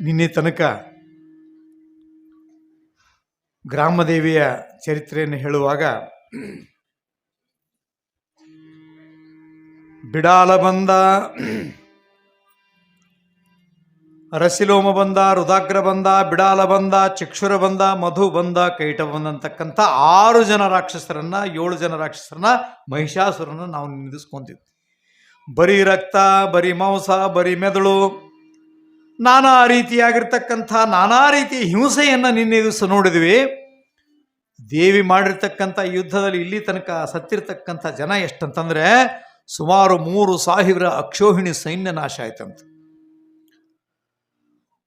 ನಿನ್ನೆ ತನಕ ಗ್ರಾಮದೇವಿಯ ಚರಿತ್ರೆಯನ್ನು ಹೇಳುವಾಗ ಬಿಡಾಲ ಬಂದ ರಸಿಲೋಮ ಬಂದ ರುದಾಗ್ರ ಬಂದ, ಬಿಡಾಲ ಬಂದ, ಚಕ್ಷುರ ಬಂದ, ಮಧು ಬಂದ ಕೈಟ ಬಂದ ಆರು ಜನ ರಾಕ್ಷಸರನ್ನ, ಏಳು ಜನ ರಾಕ್ಷಸರನ್ನ, ಮಹಿಷಾಸುರನ್ನ ನಾವು ನಿಂದಿಸ್ಕೊಂತಿದ್ವಿ. ಬರೀ ರಕ್ತ, ಬರೀ ಮಾಂಸ, ಬರೀ ಮೆದುಳು ನಾನಾ ರೀತಿಯಾಗಿರ್ತಕ್ಕಂಥ ನಾನಾ ರೀತಿಯ ಹಿಂಸೆಯನ್ನು ನಿನ್ನೆ ದಿವಸ ನೋಡಿದ್ವಿ. ದೇವಿ ಮಾಡಿರ್ತಕ್ಕಂಥ ಯುದ್ಧದಲ್ಲಿ ಇಲ್ಲಿ ತನಕ ಸತ್ತಿರ್ತಕ್ಕಂಥ ಜನ ಎಷ್ಟಂತಂದ್ರೆ ಸುಮಾರು ಮೂರು ಸಾವಿರ ಅಕ್ಷೋಹಿಣಿ ಸೈನ್ಯ ನಾಶ ಆಯ್ತಂತ.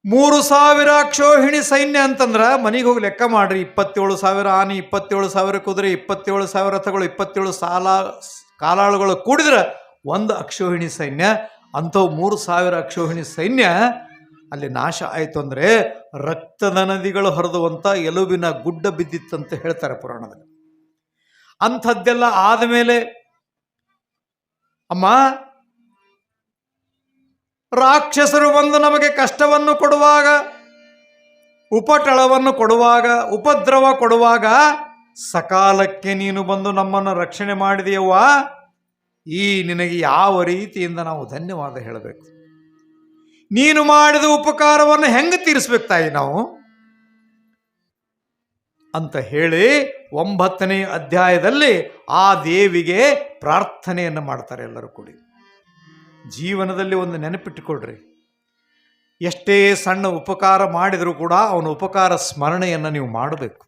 ಮೂರು ಸಾವಿರ ಅಕ್ಷೋಹಿಣಿ ಸೈನ್ಯ ಅಂತಂದ್ರೆ ಮನೆಗೆ ಹೋಗಿ ಲೆಕ್ಕ ಮಾಡ್ರಿ. ಇಪ್ಪತ್ತೇಳು ಸಾವಿರ ಆನೆ, ಇಪ್ಪತ್ತೇಳು ಸಾವಿರ ಕುದುರೆ, ಇಪ್ಪತ್ತೇಳು ಸಾವಿರ ರಥಗಳು, ಇಪ್ಪತ್ತೇಳು ಸಾಲ, ಕಾಲಾಳುಗಳು ಕೂಡಿದ್ರೆ ಒಂದು ಅಕ್ಷೋಹಿಣಿ ಸೈನ್ಯ. ಅಂಥವು ಮೂರು ಸಾವಿರ ಅಕ್ಷೋಹಿಣಿ ಸೈನ್ಯ ಅಲ್ಲಿ ನಾಶ ಆಯಿತು ಅಂದರೆ ರಕ್ತದ ನದಿಗಳು ಹರಿದುವಂಥ ಎಲುಬಿನ ಗುಡ್ಡ ಬಿದ್ದಿತ್ತಂತ ಹೇಳ್ತಾರೆ ಪುರಾಣದಲ್ಲಿ. ಅಂಥದ್ದೆಲ್ಲ ಆದಮೇಲೆ ಅಮ್ಮ, ರಾಕ್ಷಸರು ಬಂದು ನಮಗೆ ಕಷ್ಟವನ್ನು ಕೊಡುವಾಗ, ಉಪಟಳವನ್ನು ಕೊಡುವಾಗ, ಉಪದ್ರವ ಕೊಡುವಾಗ, ಸಕಾಲಕ್ಕೆ ನೀನು ಬಂದು ನಮ್ಮನ್ನು ರಕ್ಷಣೆ ಮಾಡಿದೆಯವ್ವ, ಈ ನಿನಗೆ ಯಾವ ರೀತಿಯಿಂದ ನಾವು ಧನ್ಯವಾದ ಹೇಳಬೇಕು? ನೀನು ಮಾಡಿದ ಉಪಕಾರವನ್ನು ಹೆಂಗೆ ತೀರಿಸ್ಬೇಕು ತಾಯಿ ನಾವು? ಅಂತ ಹೇಳಿ ಒಂಬತ್ತನೇ ಅಧ್ಯಾಯದಲ್ಲಿ ಆ ದೇವಿಗೆ ಪ್ರಾರ್ಥನೆಯನ್ನು ಮಾಡ್ತಾರೆ ಎಲ್ಲರೂ ಕೂಡಿ. ಜೀವನದಲ್ಲಿ ಒಂದು ನೆನಪಿಟ್ಟುಕೊಡ್ರಿ ಎಷ್ಟೇ ಸಣ್ಣ ಉಪಕಾರ ಮಾಡಿದರೂ ಕೂಡ ಅವನ ಉಪಕಾರ ಸ್ಮರಣೆಯನ್ನು ನೀವು ಮಾಡಬೇಕು.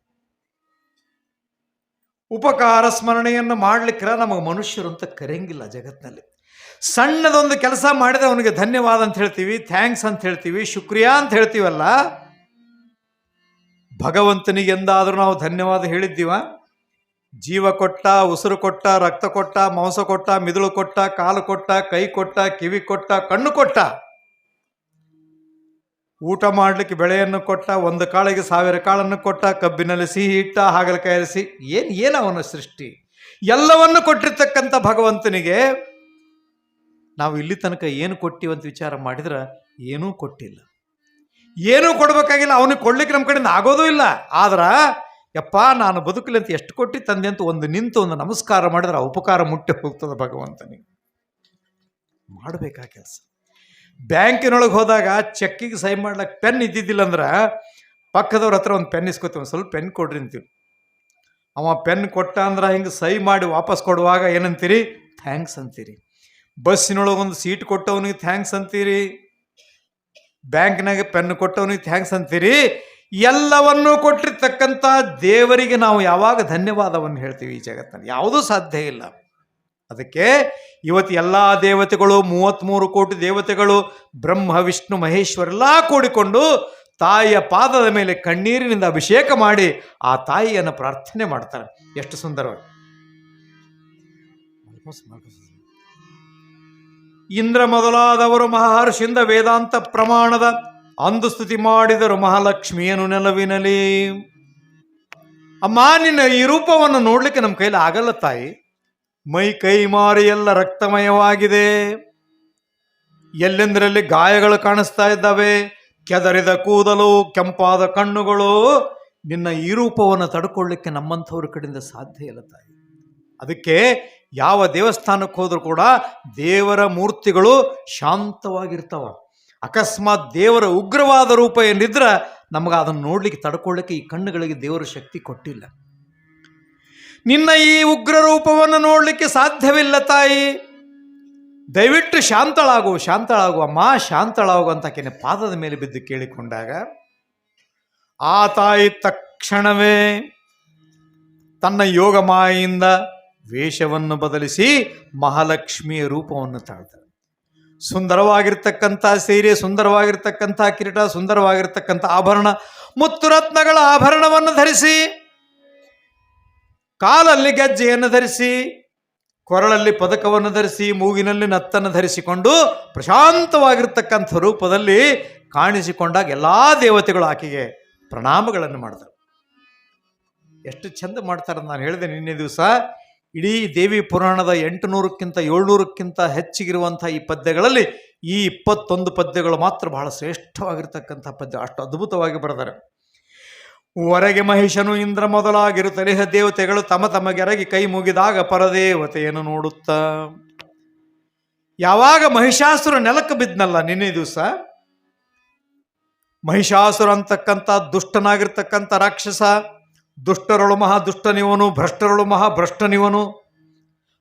ಉಪಕಾರ ಸ್ಮರಣೆಯನ್ನು ಮಾಡ್ಲಿಕ್ಕೆ ನಮಗೆ ಮನುಷ್ಯರು ಅಂತ ಕರೆಯಂಗಿಲ್ಲ ಜಗತ್ತಿನಲ್ಲಿ. ಸಣ್ಣದೊಂದು ಕೆಲಸ ಮಾಡಿದ್ರೆ ಅವನಿಗೆ ಧನ್ಯವಾದ ಅಂತ ಹೇಳ್ತೀವಿ ಥ್ಯಾಂಕ್ಸ್ ಅಂತ ಹೇಳ್ತೀವಿ, ಶುಕ್ರಿಯಾ ಅಂತ ಹೇಳ್ತೀವಲ್ಲ? ಭಗವಂತನಿಗೆ ಎಂದಾದರೂ ನಾವು ಧನ್ಯವಾದ ಹೇಳಿದ್ದೀವ? ಜೀವ ಕೊಟ್ಟ, ಉಸಿರು ಕೊಟ್ಟ, ರಕ್ತ ಕೊಟ್ಟ, ಮಾಂಸ ಕೊಟ್ಟ, ಮಿದುಳು ಕೊಟ್ಟ, ಕಾಲು ಕೊಟ್ಟ, ಕೈ ಕೊಟ್ಟ, ಕಿವಿ ಕೊಟ್ಟ, ಕಣ್ಣು ಕೊಟ್ಟ. ಊಟ ಮಾಡಲಿಕ್ಕೆ ಬೆಳೆಯನ್ನು ಕೊಟ್ಟ, ಒಂದು ಕಾಳಿಗೆ ಸಾವಿರ ಕಾಳನ್ನು ಕೊಟ್ಟ, ಕಬ್ಬಿನಲ್ಲಿ ಸಿಹಿ ಇಟ್ಟ ಹಾಗಲಕಾಯಿ ಸಿ ಏನು ಏನು ಅವನ ಸೃಷ್ಟಿ? ಎಲ್ಲವನ್ನು ಕೊಟ್ಟಿರ್ತಕ್ಕಂಥ ಭಗವಂತನಿಗೆ ನಾವು ಇಲ್ಲಿ ತನಕ ಏನು ಕೊಟ್ಟಿವಂತ ವಿಚಾರ ಮಾಡಿದ್ರೆ ಏನೂ ಕೊಟ್ಟಿಲ್ಲ. ಏನೂ ಕೊಡಬೇಕಾಗಿಲ್ಲ, ಅವನಿಗೆ ಕೊಡ್ಲಿಕ್ಕೆ ನಮ್ಮ ಕಡೆಯಿಂದ ಆಗೋದೂ ಇಲ್ಲ. ಆದ್ರೆ, ಯಪ್ಪ, ನಾನು ಬದುಕಲಿ ಅಂತ ಎಷ್ಟು ಕೊಟ್ಟಿ ತಂದೆ ಅಂತ ಒಂದು ನಿಂತು ಒಂದು ನಮಸ್ಕಾರ ಮಾಡಿದ್ರೆ ಉಪಕಾರ ಮುಟ್ಟಿ ಹೋಗ್ತದೆ ಭಗವಂತನಿಗೆ. ಮಾಡಬೇಕಾ ಕೆಲಸ? ಬ್ಯಾಂಕಿನೊಳಗೆ ಹೋದಾಗ ಚೆಕ್ಕಿಗೆ ಸೈನ್ ಮಾಡ್ಲಿಕ್ಕೆ ಪೆನ್ ಇದ್ದಿದ್ದಿಲ್ಲ ಅಂದ್ರೆ ಪಕ್ಕದವ್ರ ಹತ್ರ ಒಂದು ಪೆನ್ ಇಸ್ಕೊತೀವಿ, ಒಂದು ಸ್ವಲ್ಪ ಪೆನ್ ಕೊಡ್ರಿ ಅಂತೀವಿ. ಅವ ಪೆನ್ ಕೊಟ್ಟ ಅಂದ್ರೆ ಹಿಂಗೆ ಸೈ ಮಾಡಿ ವಾಪಸ್ ಕೊಡುವಾಗ ಏನಂತೀರಿ? ಥ್ಯಾಂಕ್ಸ್ ಅಂತೀರಿ. ಬಸ್ಸಿನೊಳಗೆ ಒಂದು ಸೀಟ್ ಕೊಟ್ಟವನಿಗೆ ಥ್ಯಾಂಕ್ಸ್ ಅಂತೀರಿ ಬ್ಯಾಂಕ್ನಾಗ ಪೆನ್ ಕೊಟ್ಟವನಿಗೆ ಥ್ಯಾಂಕ್ಸ್ ಅಂತೀರಿ ಎಲ್ಲವನ್ನೂ ಕೊಟ್ಟಿರ್ತಕ್ಕಂಥ ದೇವರಿಗೆ ನಾವು ಯಾವಾಗ ಧನ್ಯವಾದವನ್ನು ಹೇಳ್ತೀವಿ ಈ ಜಗತ್ತಿನಲ್ಲಿ ಯಾವುದೂ ಸಾಧ್ಯ ಇಲ್ಲ. ಅದಕ್ಕೆ ಇವತ್ತು ಎಲ್ಲ ದೇವತೆಗಳು ಮೂವತ್ತ್ಮೂರು ಕೋಟಿ ದೇವತೆಗಳು, ಬ್ರಹ್ಮ, ವಿಷ್ಣು ಮಹೇಶ್ವರೆಲ್ಲ ಕೂಡಿಕೊಂಡು ತಾಯಿಯ ಪಾದದ ಮೇಲೆ ಕಣ್ಣೀರಿನಿಂದ ಅಭಿಷೇಕ ಮಾಡಿ ಆ ತಾಯಿಯನ್ನು ಪ್ರಾರ್ಥನೆ ಮಾಡ್ತಾರೆ. ಎಷ್ಟು ಸುಂದರವಾಗಿ. ಇಂದ್ರ ಮೊದಲಾದವರು ಮಹರ್ಷಿಯಿಂದ ವೇದಾಂತ ಪ್ರಮಾಣದ ಅಂದು ಸ್ತುತಿ ಮಾಡಿದರು ಮಹಾಲಕ್ಷ್ಮಿಯನು ನೆಲವಿನಲಿ ಅಮ್ಮ, ನಿನ್ನ ಈ ರೂಪವನ್ನು ನೋಡ್ಲಿಕ್ಕೆ ನಮ್ಮ ಕೈಲಿ ಆಗಲ್ಲ ತಾಯಿ. ಮೈ ಕೈ ಮಾರಿ ಎಲ್ಲ ರಕ್ತಮಯವಾಗಿದೆ. ಎಲ್ಲೆಂದರಲ್ಲಿ ಗಾಯಗಳು ಕಾಣಿಸ್ತಾ ಇದ್ದಾವೆ? ಕೆದರಿದ ಕೂದಲು, ಕೆಂಪಾದ ಕಣ್ಣುಗಳು. ನಿನ್ನ ಈ ರೂಪವನ್ನು ತಡ್ಕೊಳ್ಳಿಕ್ಕೆ ನಮ್ಮಂಥವ್ರ ಕಡೆಯಿಂದ ಸಾಧ್ಯ ಇಲ್ಲ ತಾಯಿ. ಅದಕ್ಕೆ ಯಾವ ದೇವಸ್ಥಾನಕ್ಕೆ ಹೋದರೂ ಕೂಡ ದೇವರ ಮೂರ್ತಿಗಳು ಶಾಂತವಾಗಿರ್ತಾವ. ಅಕಸ್ಮಾತ್ ದೇವರ ಉಗ್ರವಾದ ರೂಪ ಏನಿದ್ರೆ ನಮಗೆ ಅದನ್ನು ನೋಡ್ಲಿಕ್ಕೆ, ತಡ್ಕೊಳ್ಳಿಕ್ಕೆ ಈ ಕಣ್ಣುಗಳಿಗೆ ದೇವರ ಶಕ್ತಿ ಕೊಟ್ಟಿಲ್ಲ. ನಿನ್ನ ಈ ಉಗ್ರ ರೂಪವನ್ನು ನೋಡಲಿಕ್ಕೆ ಸಾಧ್ಯವಿಲ್ಲ ತಾಯಿ. ದಯವಿಟ್ಟು ಶಾಂತಳಾಗು ಶಾಂತಳಾಗು, ಅಮ್ಮ, ಶಾಂತಳಾಗು ಅಂತ ಕೆನೆ ಪಾದದ ಮೇಲೆ ಬಿದ್ದು ಕೇಳಿಕೊಂಡಾಗ ಆ ತಾಯಿ ತಕ್ಷಣವೇ ತನ್ನ ಯೋಗ ಮಾಯಿಂದ ವೇಷವನ್ನು ಬದಲಿಸಿ ಮಹಾಲಕ್ಷ್ಮಿಯ ರೂಪವನ್ನು ತಾಳ್ತಾಳೆ ಸುಂದರವಾಗಿರ್ತಕ್ಕಂಥ ಸೀರೆ, ಸುಂದರವಾಗಿರ್ತಕ್ಕಂಥ ಕಿರೀಟ, ಸುಂದರವಾಗಿರ್ತಕ್ಕಂಥ ಆಭರಣ, ಮುತ್ತು ರತ್ನಗಳ ಆಭರಣವನ್ನು ಧರಿಸಿ, ಕಾಲಲ್ಲಿ ಗೆಜ್ಜೆಯನ್ನು ಧರಿಸಿ, ಕೊರಳಲ್ಲಿ ಪದಕವನ್ನು ಧರಿಸಿ, ಮೂಗಿನಲ್ಲಿ ನತ್ತನ್ನು ಧರಿಸಿಕೊಂಡು ಪ್ರಶಾಂತವಾಗಿರ್ತಕ್ಕಂಥ ರೂಪದಲ್ಲಿ ಕಾಣಿಸಿಕೊಂಡಾಗ ಎಲ್ಲ ದೇವತೆಗಳು ಆಕೆಗೆ ಪ್ರಣಾಮಗಳನ್ನು ಮಾಡ್ತಾರೆ ಎಷ್ಟು ಚಂದ ಮಾಡ್ತಾರೆ ನಾನು ಹೇಳಿದೆ ನಿನ್ನೆ ದಿವಸ. ಇಡೀ ದೇವಿ ಪುರಾಣದ ಎಂಟುನೂರಕ್ಕಿಂತ ಏಳ್ನೂರಕ್ಕಿಂತ ಹೆಚ್ಚಿಗಿರುವಂಥ ಈ ಪದ್ಯಗಳಲ್ಲಿ ಈ ಇಪ್ಪತ್ತೊಂದು ಪದ್ಯಗಳು ಮಾತ್ರ ಬಹಳ ಶ್ರೇಷ್ಠವಾಗಿರ್ತಕ್ಕಂಥ ಪದ್ಯ. ಅಷ್ಟು ಅದ್ಭುತವಾಗಿ ಬರೆದಾರೆ. ಹೊರಗೆ ಮಹಿಷನು ಇಂದ್ರ ಮೊದಲಾಗಿರುತ್ತಲಿಹ ದೇವತೆಗಳು ತಮ್ಮ ತಮಗೆರಗಿ ಕೈ ಮುಗಿದಾಗ ಪರದೇವತೆಯನ್ನು ನೋಡುತ್ತಾ. ಯಾವಾಗ ಮಹಿಷಾಸುರ ನೆಲಕ್ಕೆ ಬಿದ್ದನಲ್ಲ ನಿನ್ನೆ ದಿವಸ? ಮಹಿಷಾಸುರ ಅಂತಕ್ಕಂಥ ದುಷ್ಟನಾಗಿರ್ತಕ್ಕಂಥ ರಾಕ್ಷಸ ದುಷ್ಟರಳು ಮಹಾ ದುಷ್ಟನಿವನು, ಭ್ರಷ್ಟರಳು ಮಹಾ ಭ್ರಷ್ಟನಿವನು.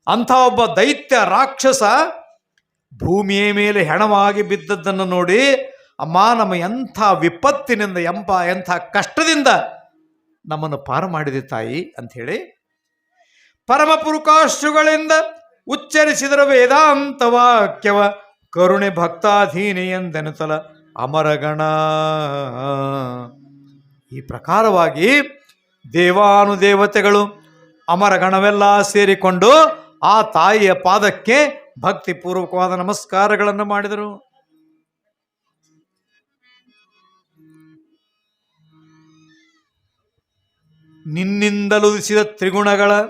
ಅಂಥ ಒಬ್ಬ ದೈತ್ಯ ರಾಕ್ಷಸ ಭೂಮಿಯ ಮೇಲೆ ಹೆಣವಾಗಿ ಬಿದ್ದದ್ದನ್ನು ನೋಡಿ, ಅಮ್ಮ ನಮ್ಮ ಎಂಥ ವಿಪತ್ತಿನಿಂದ, ಎಂಪ ಎಂಥ ಕಷ್ಟದಿಂದ ನಮ್ಮನ್ನು ಪಾರು ಮಾಡಿದೆ ತಾಯಿ ಅಂಥೇಳಿ ಪರಮಪುರುಕಾಶ್ರುಗಳಿಂದ ಉಚ್ಚರಿಸಿದರ ವೇದಾಂತ ವಾಕ್ಯವ, ಕರುಣೆ ಭಕ್ತಾಧೀನಿ ಎಂದೆನತಲ ಅಮರಗಣ. ಈ ಪ್ರಕಾರವಾಗಿ ದೇವಾನುದೇವತೆಗಳು ಅಮರಗಣವೆಲ್ಲ ಸೇರಿಕೊಂಡು ಆ ತಾಯಿಯ ಪಾದಕ್ಕೆ ಭಕ್ತಿಪೂರ್ವಕವಾದ ನಮಸ್ಕಾರಗಳನ್ನು ಮಾಡಿದರು. ನಿನ್ನಿಂದಲುದಿಸಿದ ತ್ರಿಗುಣಗಳ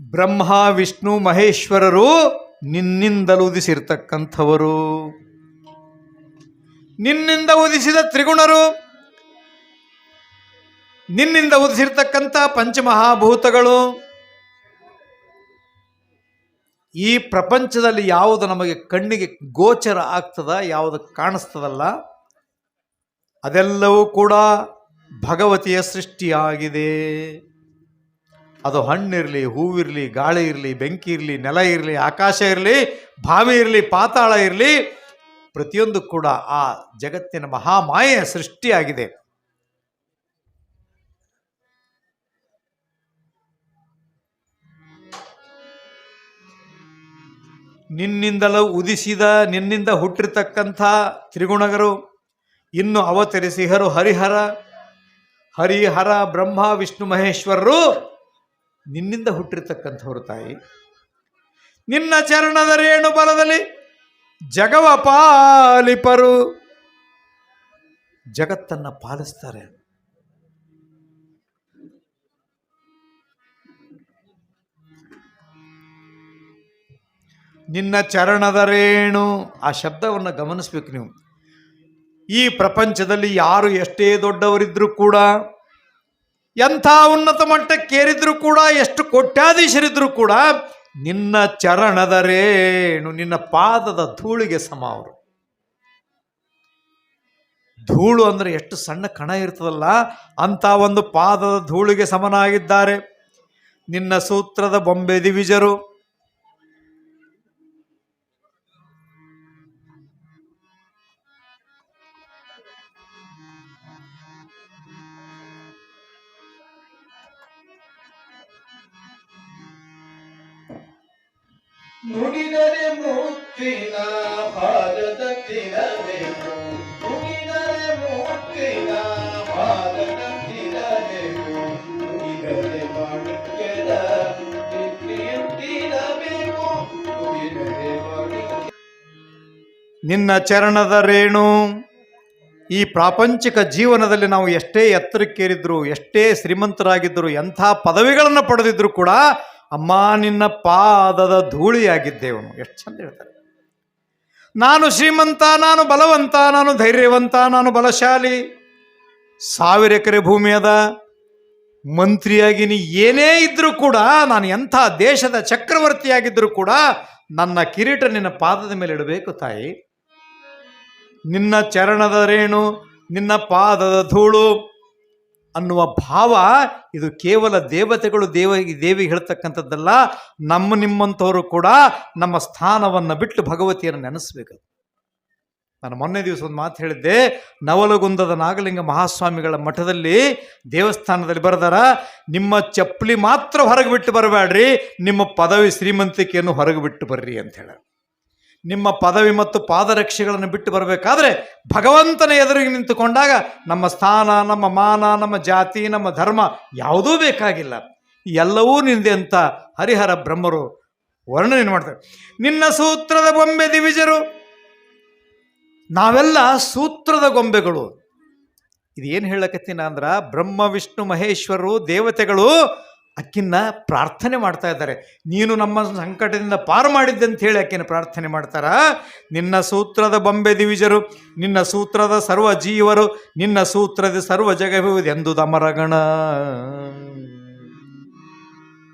ಬ್ರಹ್ಮ, ವಿಷ್ಣು, ಮಹೇಶ್ವರರು ನಿನ್ನಿಂದಲೂ ಉದಿಸಿರ್ತಕ್ಕಂಥವರು ನಿನ್ನಿಂದ ಉದಿಸಿದ ತ್ರಿಗುಣರು ನಿನ್ನಿಂದ ಉದಿಸಿರ್ತಕ್ಕಂಥ ಪಂಚಮಹಾಭೂತಗಳು. ಈ ಪ್ರಪಂಚದಲ್ಲಿ ಯಾವುದು ನಮಗೆ ಕಣ್ಣಿಗೆ ಗೋಚರ ಆಗ್ತದ, ಯಾವುದು ಕಾಣಿಸ್ತದಲ್ಲ, ಅದೆಲ್ಲವೂ ಕೂಡ ಭಗವತಿಯ ಸೃಷ್ಟಿಯಾಗಿದೆ. ಅದು ಹಣ್ಣಿರಲಿ, ಹೂವಿರಲಿ, ಗಾಳಿ ಇರಲಿ, ಬೆಂಕಿ ಇರಲಿ, ನೆಲ ಇರಲಿ, ಆಕಾಶ ಇರಲಿ, ಭಾವಿ ಇರಲಿ, ಪಾತಾಳ ಇರಲಿ, ಪ್ರತಿಯೊಂದು ಕೂಡ ಆ ಜಗತ್ತಿನ ಮಹಾಮಾಯೆಯ ಸೃಷ್ಟಿಯಾಗಿದೆ. ನಿನ್ನಿಂದಲೂ ಉದಿಸಿದ, ನಿನ್ನಿಂದ ಹುಟ್ಟಿರ್ತಕ್ಕಂಥ ತ್ರಿಗುಣಗರು, ಇನ್ನು ಅವತರಿಸಿಹರು ಹರಿಹರ ಹರಿಹರ ಬ್ರಹ್ಮ, ವಿಷ್ಣು ಮಹೇಶ್ವರರು ನಿನ್ನಿಂದ ಹುಟ್ಟಿರ್ತಕ್ಕಂಥವ್ರು ತಾಯಿ. ನಿನ್ನ ಚರಣದ ರೇಣು ಬಲದಲ್ಲಿ ಜಗವ ಪಾಲಿಪರು. ಜಗತ್ತನ್ನು ಪಾಲಿಸ್ತಾರೆ. ನಿನ್ನ ಚರಣದ ರೇಣು ಆ ಶಬ್ದವನ್ನು ಗಮನಿಸ್ಬೇಕು ನೀವು. ಈ ಪ್ರಪಂಚದಲ್ಲಿ ಯಾರು ಎಷ್ಟೇ ದೊಡ್ಡವರಿದ್ದರೂ ಕೂಡ, ಎಂಥ ಉನ್ನತ ಮಟ್ಟಕ್ಕೇರಿದ್ರು ಕೂಡ, ಎಷ್ಟು ಕೋಟ್ಯಾಧೀಶರಿದ್ದರೂ ಕೂಡ, ನಿನ್ನ ಚರಣದರೇಣು, ನಿನ್ನ ಪಾದದ ಧೂಳಿಗೆ ಸಮ ಅವರು. ಧೂಳು ಅಂದ್ರೆ ಎಷ್ಟು ಸಣ್ಣ ಕಣ ಇರ್ತದಲ್ಲ, ಅಂಥ ಒಂದು ಪಾದದ ಧೂಳಿಗೆ ಸಮನಾಗಿದ್ದಾರೆ. ನಿನ್ನ ಸೂತ್ರದ ಬೊಂಬೆ ದಿವಿಜರು ನುಡಿದರೆ ಮುತ್ತಿನ ಭಾರತ ತಿರಬೇಕು ನುಡಿದರೆ ಮುತ್ತಿನ ಭಾರತ ತಿರಬೇಕು ನುಡಿದರೆ ಮಾಣಿಕ್ಯದ ತಿರಬೇಕು ನುಡಿದರೆ ಮಾಣಿಕ್ಯ ನಿನ್ನ ಚರಣದ ರೇಣು, ಈ ಪ್ರಾಪಂಚಿಕ ಜೀವನದಲ್ಲಿ ನಾವು ಎಷ್ಟೇ ಎತ್ತರಕ್ಕೇರಿದ್ರು, ಎಷ್ಟೇ ಶ್ರೀಮಂತರಾಗಿದ್ದರು, ಎಂಥ ಪದವಿಗಳನ್ನು ಪಡೆದಿದ್ರು ಕೂಡ ಅಮ್ಮ, ನಿನ್ನ ಪಾದದ ಧೂಳಿಯಾಗಿದ್ದೇವನು. ಎಷ್ಟು ಚಂದ ಹೇಳ್ತಾರೆ. ನಾನು ಶ್ರೀಮಂತ, ನಾನು ಬಲವಂತ, ನಾನು ಧೈರ್ಯವಂತ, ನಾನು ಬಲಶಾಲಿ. ಸಾವಿರ ಎಕರೆ ಭೂಮಿ ಅದ. ಮಂತ್ರಿಯಾಗಿ ನೀ ಏನೇ ಇದ್ರೂ ಕೂಡ, ನಾನು ಎಂಥ ದೇಶದ ಚಕ್ರವರ್ತಿಯಾಗಿದ್ದರೂ ಕೂಡ, ನನ್ನ ಕಿರೀಟ ನಿನ್ನ ಪಾದದ ಮೇಲೆ ಇಡಬೇಕು ತಾಯಿ. ನಿನ್ನ ಚರಣದ ರೇಣು, ನಿನ್ನ ಪಾದದ ಧೂಳು ಅನ್ನುವ ಭಾವ ಇದು ಕೇವಲ ದೇವತೆಗಳು ದೇವ ದೇವಿ ಹೇಳ್ತಕ್ಕಂಥದ್ದಲ್ಲ, ನಮ್ಮ ನಿಮ್ಮಂಥವರು ಕೂಡ ನಮ್ಮ ಸ್ಥಾನವನ್ನು ಬಿಟ್ಟು ಭಗವತಿಯನ್ನು ನೆನೆಸ್ಬೇಕು ನಾನು ಮೊನ್ನೆ ದಿವಸ ಒಂದು ಮಾತು ಹೇಳಿದ್ದೆ, ನವಲಗುಂದದ ನಾಗಲಿಂಗ ಮಹಾಸ್ವಾಮಿಗಳ ಮಠದಲ್ಲಿ ದೇವಸ್ಥಾನದಲ್ಲಿ ಬರೆದಾರ, ನಿಮ್ಮ ಚಪ್ಪಲಿ ಮಾತ್ರ ಹೊರಗೆ ಬಿಟ್ಟು ಬರಬೇಡ್ರಿ, ನಿಮ್ಮ ಪದವಿ ಶ್ರೀಮಂತಿಕೆಯನ್ನು ಹೊರಗೆ ಬಿಟ್ಟು ಬರ್ರಿ ಅಂತ ಹೇಳ. ನಿಮ್ಮ ಪದವಿ ಮತ್ತು ಪಾದರಕ್ಷೆಗಳನ್ನು ಬಿಟ್ಟು ಬರಬೇಕಾದ್ರೆ ಭಗವಂತನ ಎದುರಿಗೆ ನಿಂತುಕೊಂಡಾಗ ನಮ್ಮ ಸ್ಥಾನ, ನಮ್ಮ ಮಾನ, ನಮ್ಮ ಜಾತಿ, ನಮ್ಮ ಧರ್ಮ ಯಾವುದೂ ಬೇಕಾಗಿಲ್ಲ. ಎಲ್ಲವೂ ನಿಂದೆ ಅಂತ ಹರಿಹರ ಬ್ರಹ್ಮರು ವರ್ಣನೆ ಮಾಡ್ತಾರೆ. ನಿನ್ನ ಸೂತ್ರದ ಬೊಂಬೆ ದಿವಿಜರು, ನಾವೆಲ್ಲ ಸೂತ್ರದ ಗೊಂಬೆಗಳು. ಇದು ಏನು ಹೇಳಕತ್ತೀನಿ ಅಂದ್ರೆ ಬ್ರಹ್ಮ, ವಿಷ್ಣು ಮಹೇಶ್ವರರು ದೇವತೆಗಳು ಅಕ್ಕಿನ್ನ ಪ್ರಾರ್ಥನೆ ಮಾಡ್ತಾ ಇದ್ದಾರೆ. ನೀನು ನಮ್ಮ ಸಂಕಟದಿಂದ ಪಾರು ಮಾಡಿದ್ದೆ ಅಂತ ಹೇಳಿ ಅಕ್ಕಿನ ಪ್ರಾರ್ಥನೆ ಮಾಡ್ತಾರ. ನಿನ್ನ ಸೂತ್ರದ ಬೊಂಬೆ ದಿವಿಜರು, ನಿನ್ನ ಸೂತ್ರದ ಸರ್ವ ಜೀವರು, ನಿನ್ನ ಸೂತ್ರದ ಸರ್ವ ಜಗವಿದೆಂದು ದಮರಗಣ.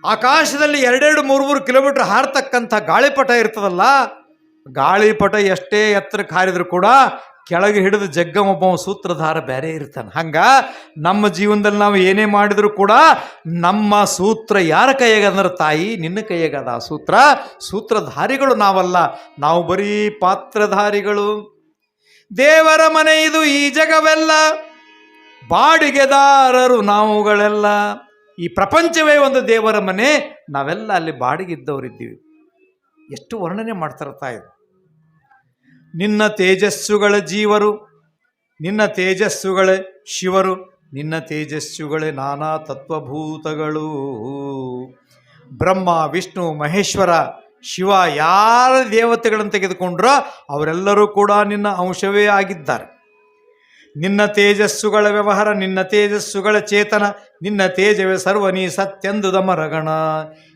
ಆಕಾಶದಲ್ಲಿ ಎರಡೆರಡು ಮೂರು ಮೂರು ಕಿಲೋಮೀಟರ್ ಹಾರತಕ್ಕಂಥ ಗಾಳಿಪಟ ಇರ್ತದಲ್ಲ, ಗಾಳಿಪಟ ಎಷ್ಟೇ ಎತ್ತರಕ್ಕೆ ಹಾರಿದ್ರು ಕೂಡ ಕೆಳಗೆ ಹಿಡಿದು ಜಗ್ಗ ಒಬ್ಬ ಸೂತ್ರಧಾರ ಬೇರೆ ಇರ್ತಾನೆ. ಹಂಗ ನಮ್ಮ ಜೀವನದಲ್ಲಿ ನಾವು ಏನೇ ಮಾಡಿದರೂ ಕೂಡ ನಮ್ಮ ಸೂತ್ರ ಯಾರ ಕೈಯಾಗ ಅಂದ್ರೆ ತಾಯಿ, ನಿನ್ನ ಕೈಯಾಗದ ಆ ಸೂತ್ರ? ಸೂತ್ರಧಾರಿಗಳು ನಾವಲ್ಲ. ನಾವು ಬರೀ ಪಾತ್ರಧಾರಿಗಳು. ದೇವರ ಮನೆ ಇದು ಈ ಜಗವೆಲ್ಲ. ಬಾಡಿಗೆದಾರರು ನಾವುಗಳೆಲ್ಲ. ಈ ಪ್ರಪಂಚವೇ ಒಂದು ದೇವರ ಮನೆ. ನಾವೆಲ್ಲ ಅಲ್ಲಿ ಬಾಡಿಗೆ ಇದ್ದವರಿದ್ದೀವಿ. ಎಷ್ಟು ವರ್ಣನೆ ಮಾಡ್ತಾರೆ ತಾಯಿ. ನಿನ್ನ ತೇಜಸ್ಸುಗಳ ಜೀವರು, ನಿನ್ನ ತೇಜಸ್ಸುಗಳ ಶಿವರು, ನಿನ್ನ ತೇಜಸ್ಸುಗಳೇ ನಾನಾ ತತ್ವಭೂತಗಳು. ಬ್ರಹ್ಮ, ವಿಷ್ಣು, ಮಹೇಶ್ವರ, ಶಿವ ಯಾರ ದೇವತೆಗಳನ್ನು ತೆಗೆದುಕೊಂಡ್ರೋ ಅವರೆಲ್ಲರೂ ಕೂಡ ನಿನ್ನ ಅಂಶವೇ ಆಗಿದ್ದಾರೆ. ನಿನ್ನ ತೇಜಸ್ಸುಗಳ ವ್ಯವಹಾರ, ನಿನ್ನ ತೇಜಸ್ಸುಗಳ ಚೇತನ, ನಿನ್ನ ತೇಜವೇ ಸರ್ವನಿ ಸತ್ಯಂದು ದಮರಗಣ.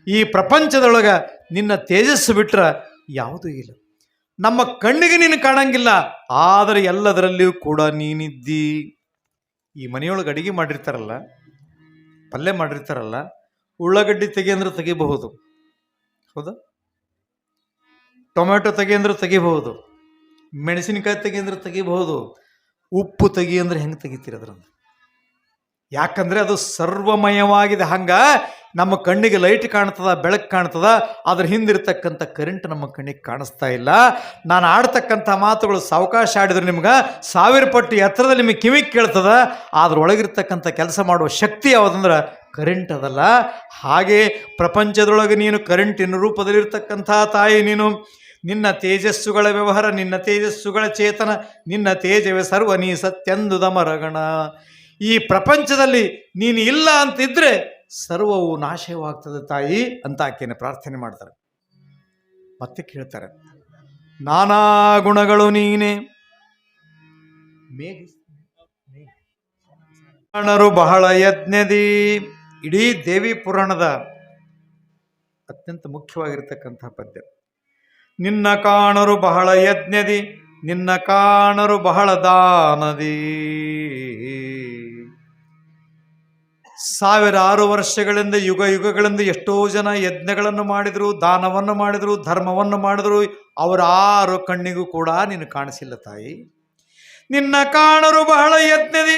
ಈ ಪ್ರಪಂಚದೊಳಗ ನಿನ್ನ ತೇಜಸ್ಸು ಬಿಟ್ರೆ ಯಾವುದೂ ಇಲ್ಲ. ನಮ್ಮ ಕಣ್ಣಿಗೆ ನೀನು ಕಾಣಂಗಿಲ್ಲ, ಆದರೆ ಎಲ್ಲದರಲ್ಲಿಯೂ ಕೂಡ ನೀನಿದ್ದಿ. ಈ ಮನೆಯೊಳಗೆ ಅಡಿಗೆ ಮಾಡಿರ್ತಾರಲ್ಲ, ಪಲ್ಯ ಮಾಡಿರ್ತಾರಲ್ಲ, ಉಳ್ಳಾಗಡ್ಡಿ ತೆಗೆ ಅಂದ್ರೆ ತೆಗಿಬಹುದು ಹೌದಾ? ಟೊಮೆಟೊ ತೆಗೆಯಂದ್ರೆ ತೆಗಿಬಹುದು ಮೆಣಸಿನಕಾಯಿ ತೆಗೆ ಅಂದ್ರೆ ತೆಗಿಬಹುದು ಉಪ್ಪು ತೆಗಿ ಅಂದ್ರೆ ಹೆಂಗೆ ತೆಗಿತೀರ ಅದ್ರನ್ನು ಯಾಕಂದ್ರೆ ಅದು ಸರ್ವಮಯವಾಗಿದೆ. ಹಂಗ ನಮ್ಮ ಕಣ್ಣಿಗೆ ಲೈಟ್ ಕಾಣ್ತದ, ಬೆಳಕು ಕಾಣ್ತದ, ಅದ್ರ ಹಿಂದಿರ್ತಕ್ಕಂಥ ಕರೆಂಟ್ ನಮ್ಮ ಕಣ್ಣಿಗೆ ಕಾಣಿಸ್ತಾ ಇಲ್ಲ. ನಾನು ಆಡ್ತಕ್ಕಂಥ ಮಾತುಗಳು ಸಾವಕಾಶ ಆಡಿದ್ರೆ ನಿಮ್ಗೆ ಸಾವಿರ ಪಟ್ಟು ಎತ್ತರದಲ್ಲಿ ನಿಮಗೆ ಕಿವಿ ಕೇಳ್ತದ ಅದ್ರೊಳಗಿರ್ತಕ್ಕಂಥ ಕೆಲಸ ಮಾಡುವ ಶಕ್ತಿ ಯಾವುದಂದ್ರೆ ಕರೆಂಟ್ ಅದಲ್ಲ. ಹಾಗೆ ಪ್ರಪಂಚದೊಳಗೆ ನೀನು ಕರೆಂಟಿನ ರೂಪದಲ್ಲಿರ್ತಕ್ಕಂಥ ತಾಯಿ ನೀನು. ನಿನ್ನ ತೇಜಸ್ಸುಗಳ ವ್ಯವಹಾರ, ನಿನ್ನ ತೇಜಸ್ಸುಗಳ ಚೇತನ, ನಿನ್ನ ತೇಜವೇ ಸರ್ವ ನೀ ಸತ್ಯಂದು ದಮರಗಣ. ಈ ಪ್ರಪಂಚದಲ್ಲಿ ನೀನು ಇಲ್ಲ ಅಂತಿದ್ರೆ ಸರ್ವವು ನಾಶವಾಗ್ತದೆ ತಾಯಿ ಅಂತ ಆಕೆಯನ್ನು ಪ್ರಾರ್ಥನೆ ಮಾಡ್ತಾರೆ. ಮತ್ತೆ ಕೇಳ್ತಾರೆ, ನಾನಾ ಗುಣಗಳು ನೀನೆ. ಮೇಘರು ಬಹಳ ಯಜ್ಞದಿ. ಇಡೀ ದೇವಿ ಪುರಾಣದ ಅತ್ಯಂತ ಮುಖ್ಯವಾಗಿರ್ತಕ್ಕಂಥ ಪದ್ಯ. ನಿನ್ನ ಕಾಣರು ಬಹಳ ಯಜ್ಞದಿ, ನಿನ್ನ ಕಾಣರು ಬಹಳ ದಾನದಿ. ಸಾವಿರಾರು ವರ್ಷಗಳಿಂದ ಯುಗ ಯುಗಗಳಿಂದ ಎಷ್ಟೋ ಜನ ಯಜ್ಞಗಳನ್ನು ಮಾಡಿದ್ರು, ದಾನವನ್ನು ಮಾಡಿದ್ರು, ಧರ್ಮವನ್ನು ಮಾಡಿದ್ರು. ಅವರಾರು ಕಣ್ಣಿಗೂ ಕೂಡ ನೀನು ಕಾಣಿಸಿಲ್ಲ ತಾಯಿ. ನಿನ್ನ ಕಾಣರು ಬಹಳ ಯಜ್ಞದಿ,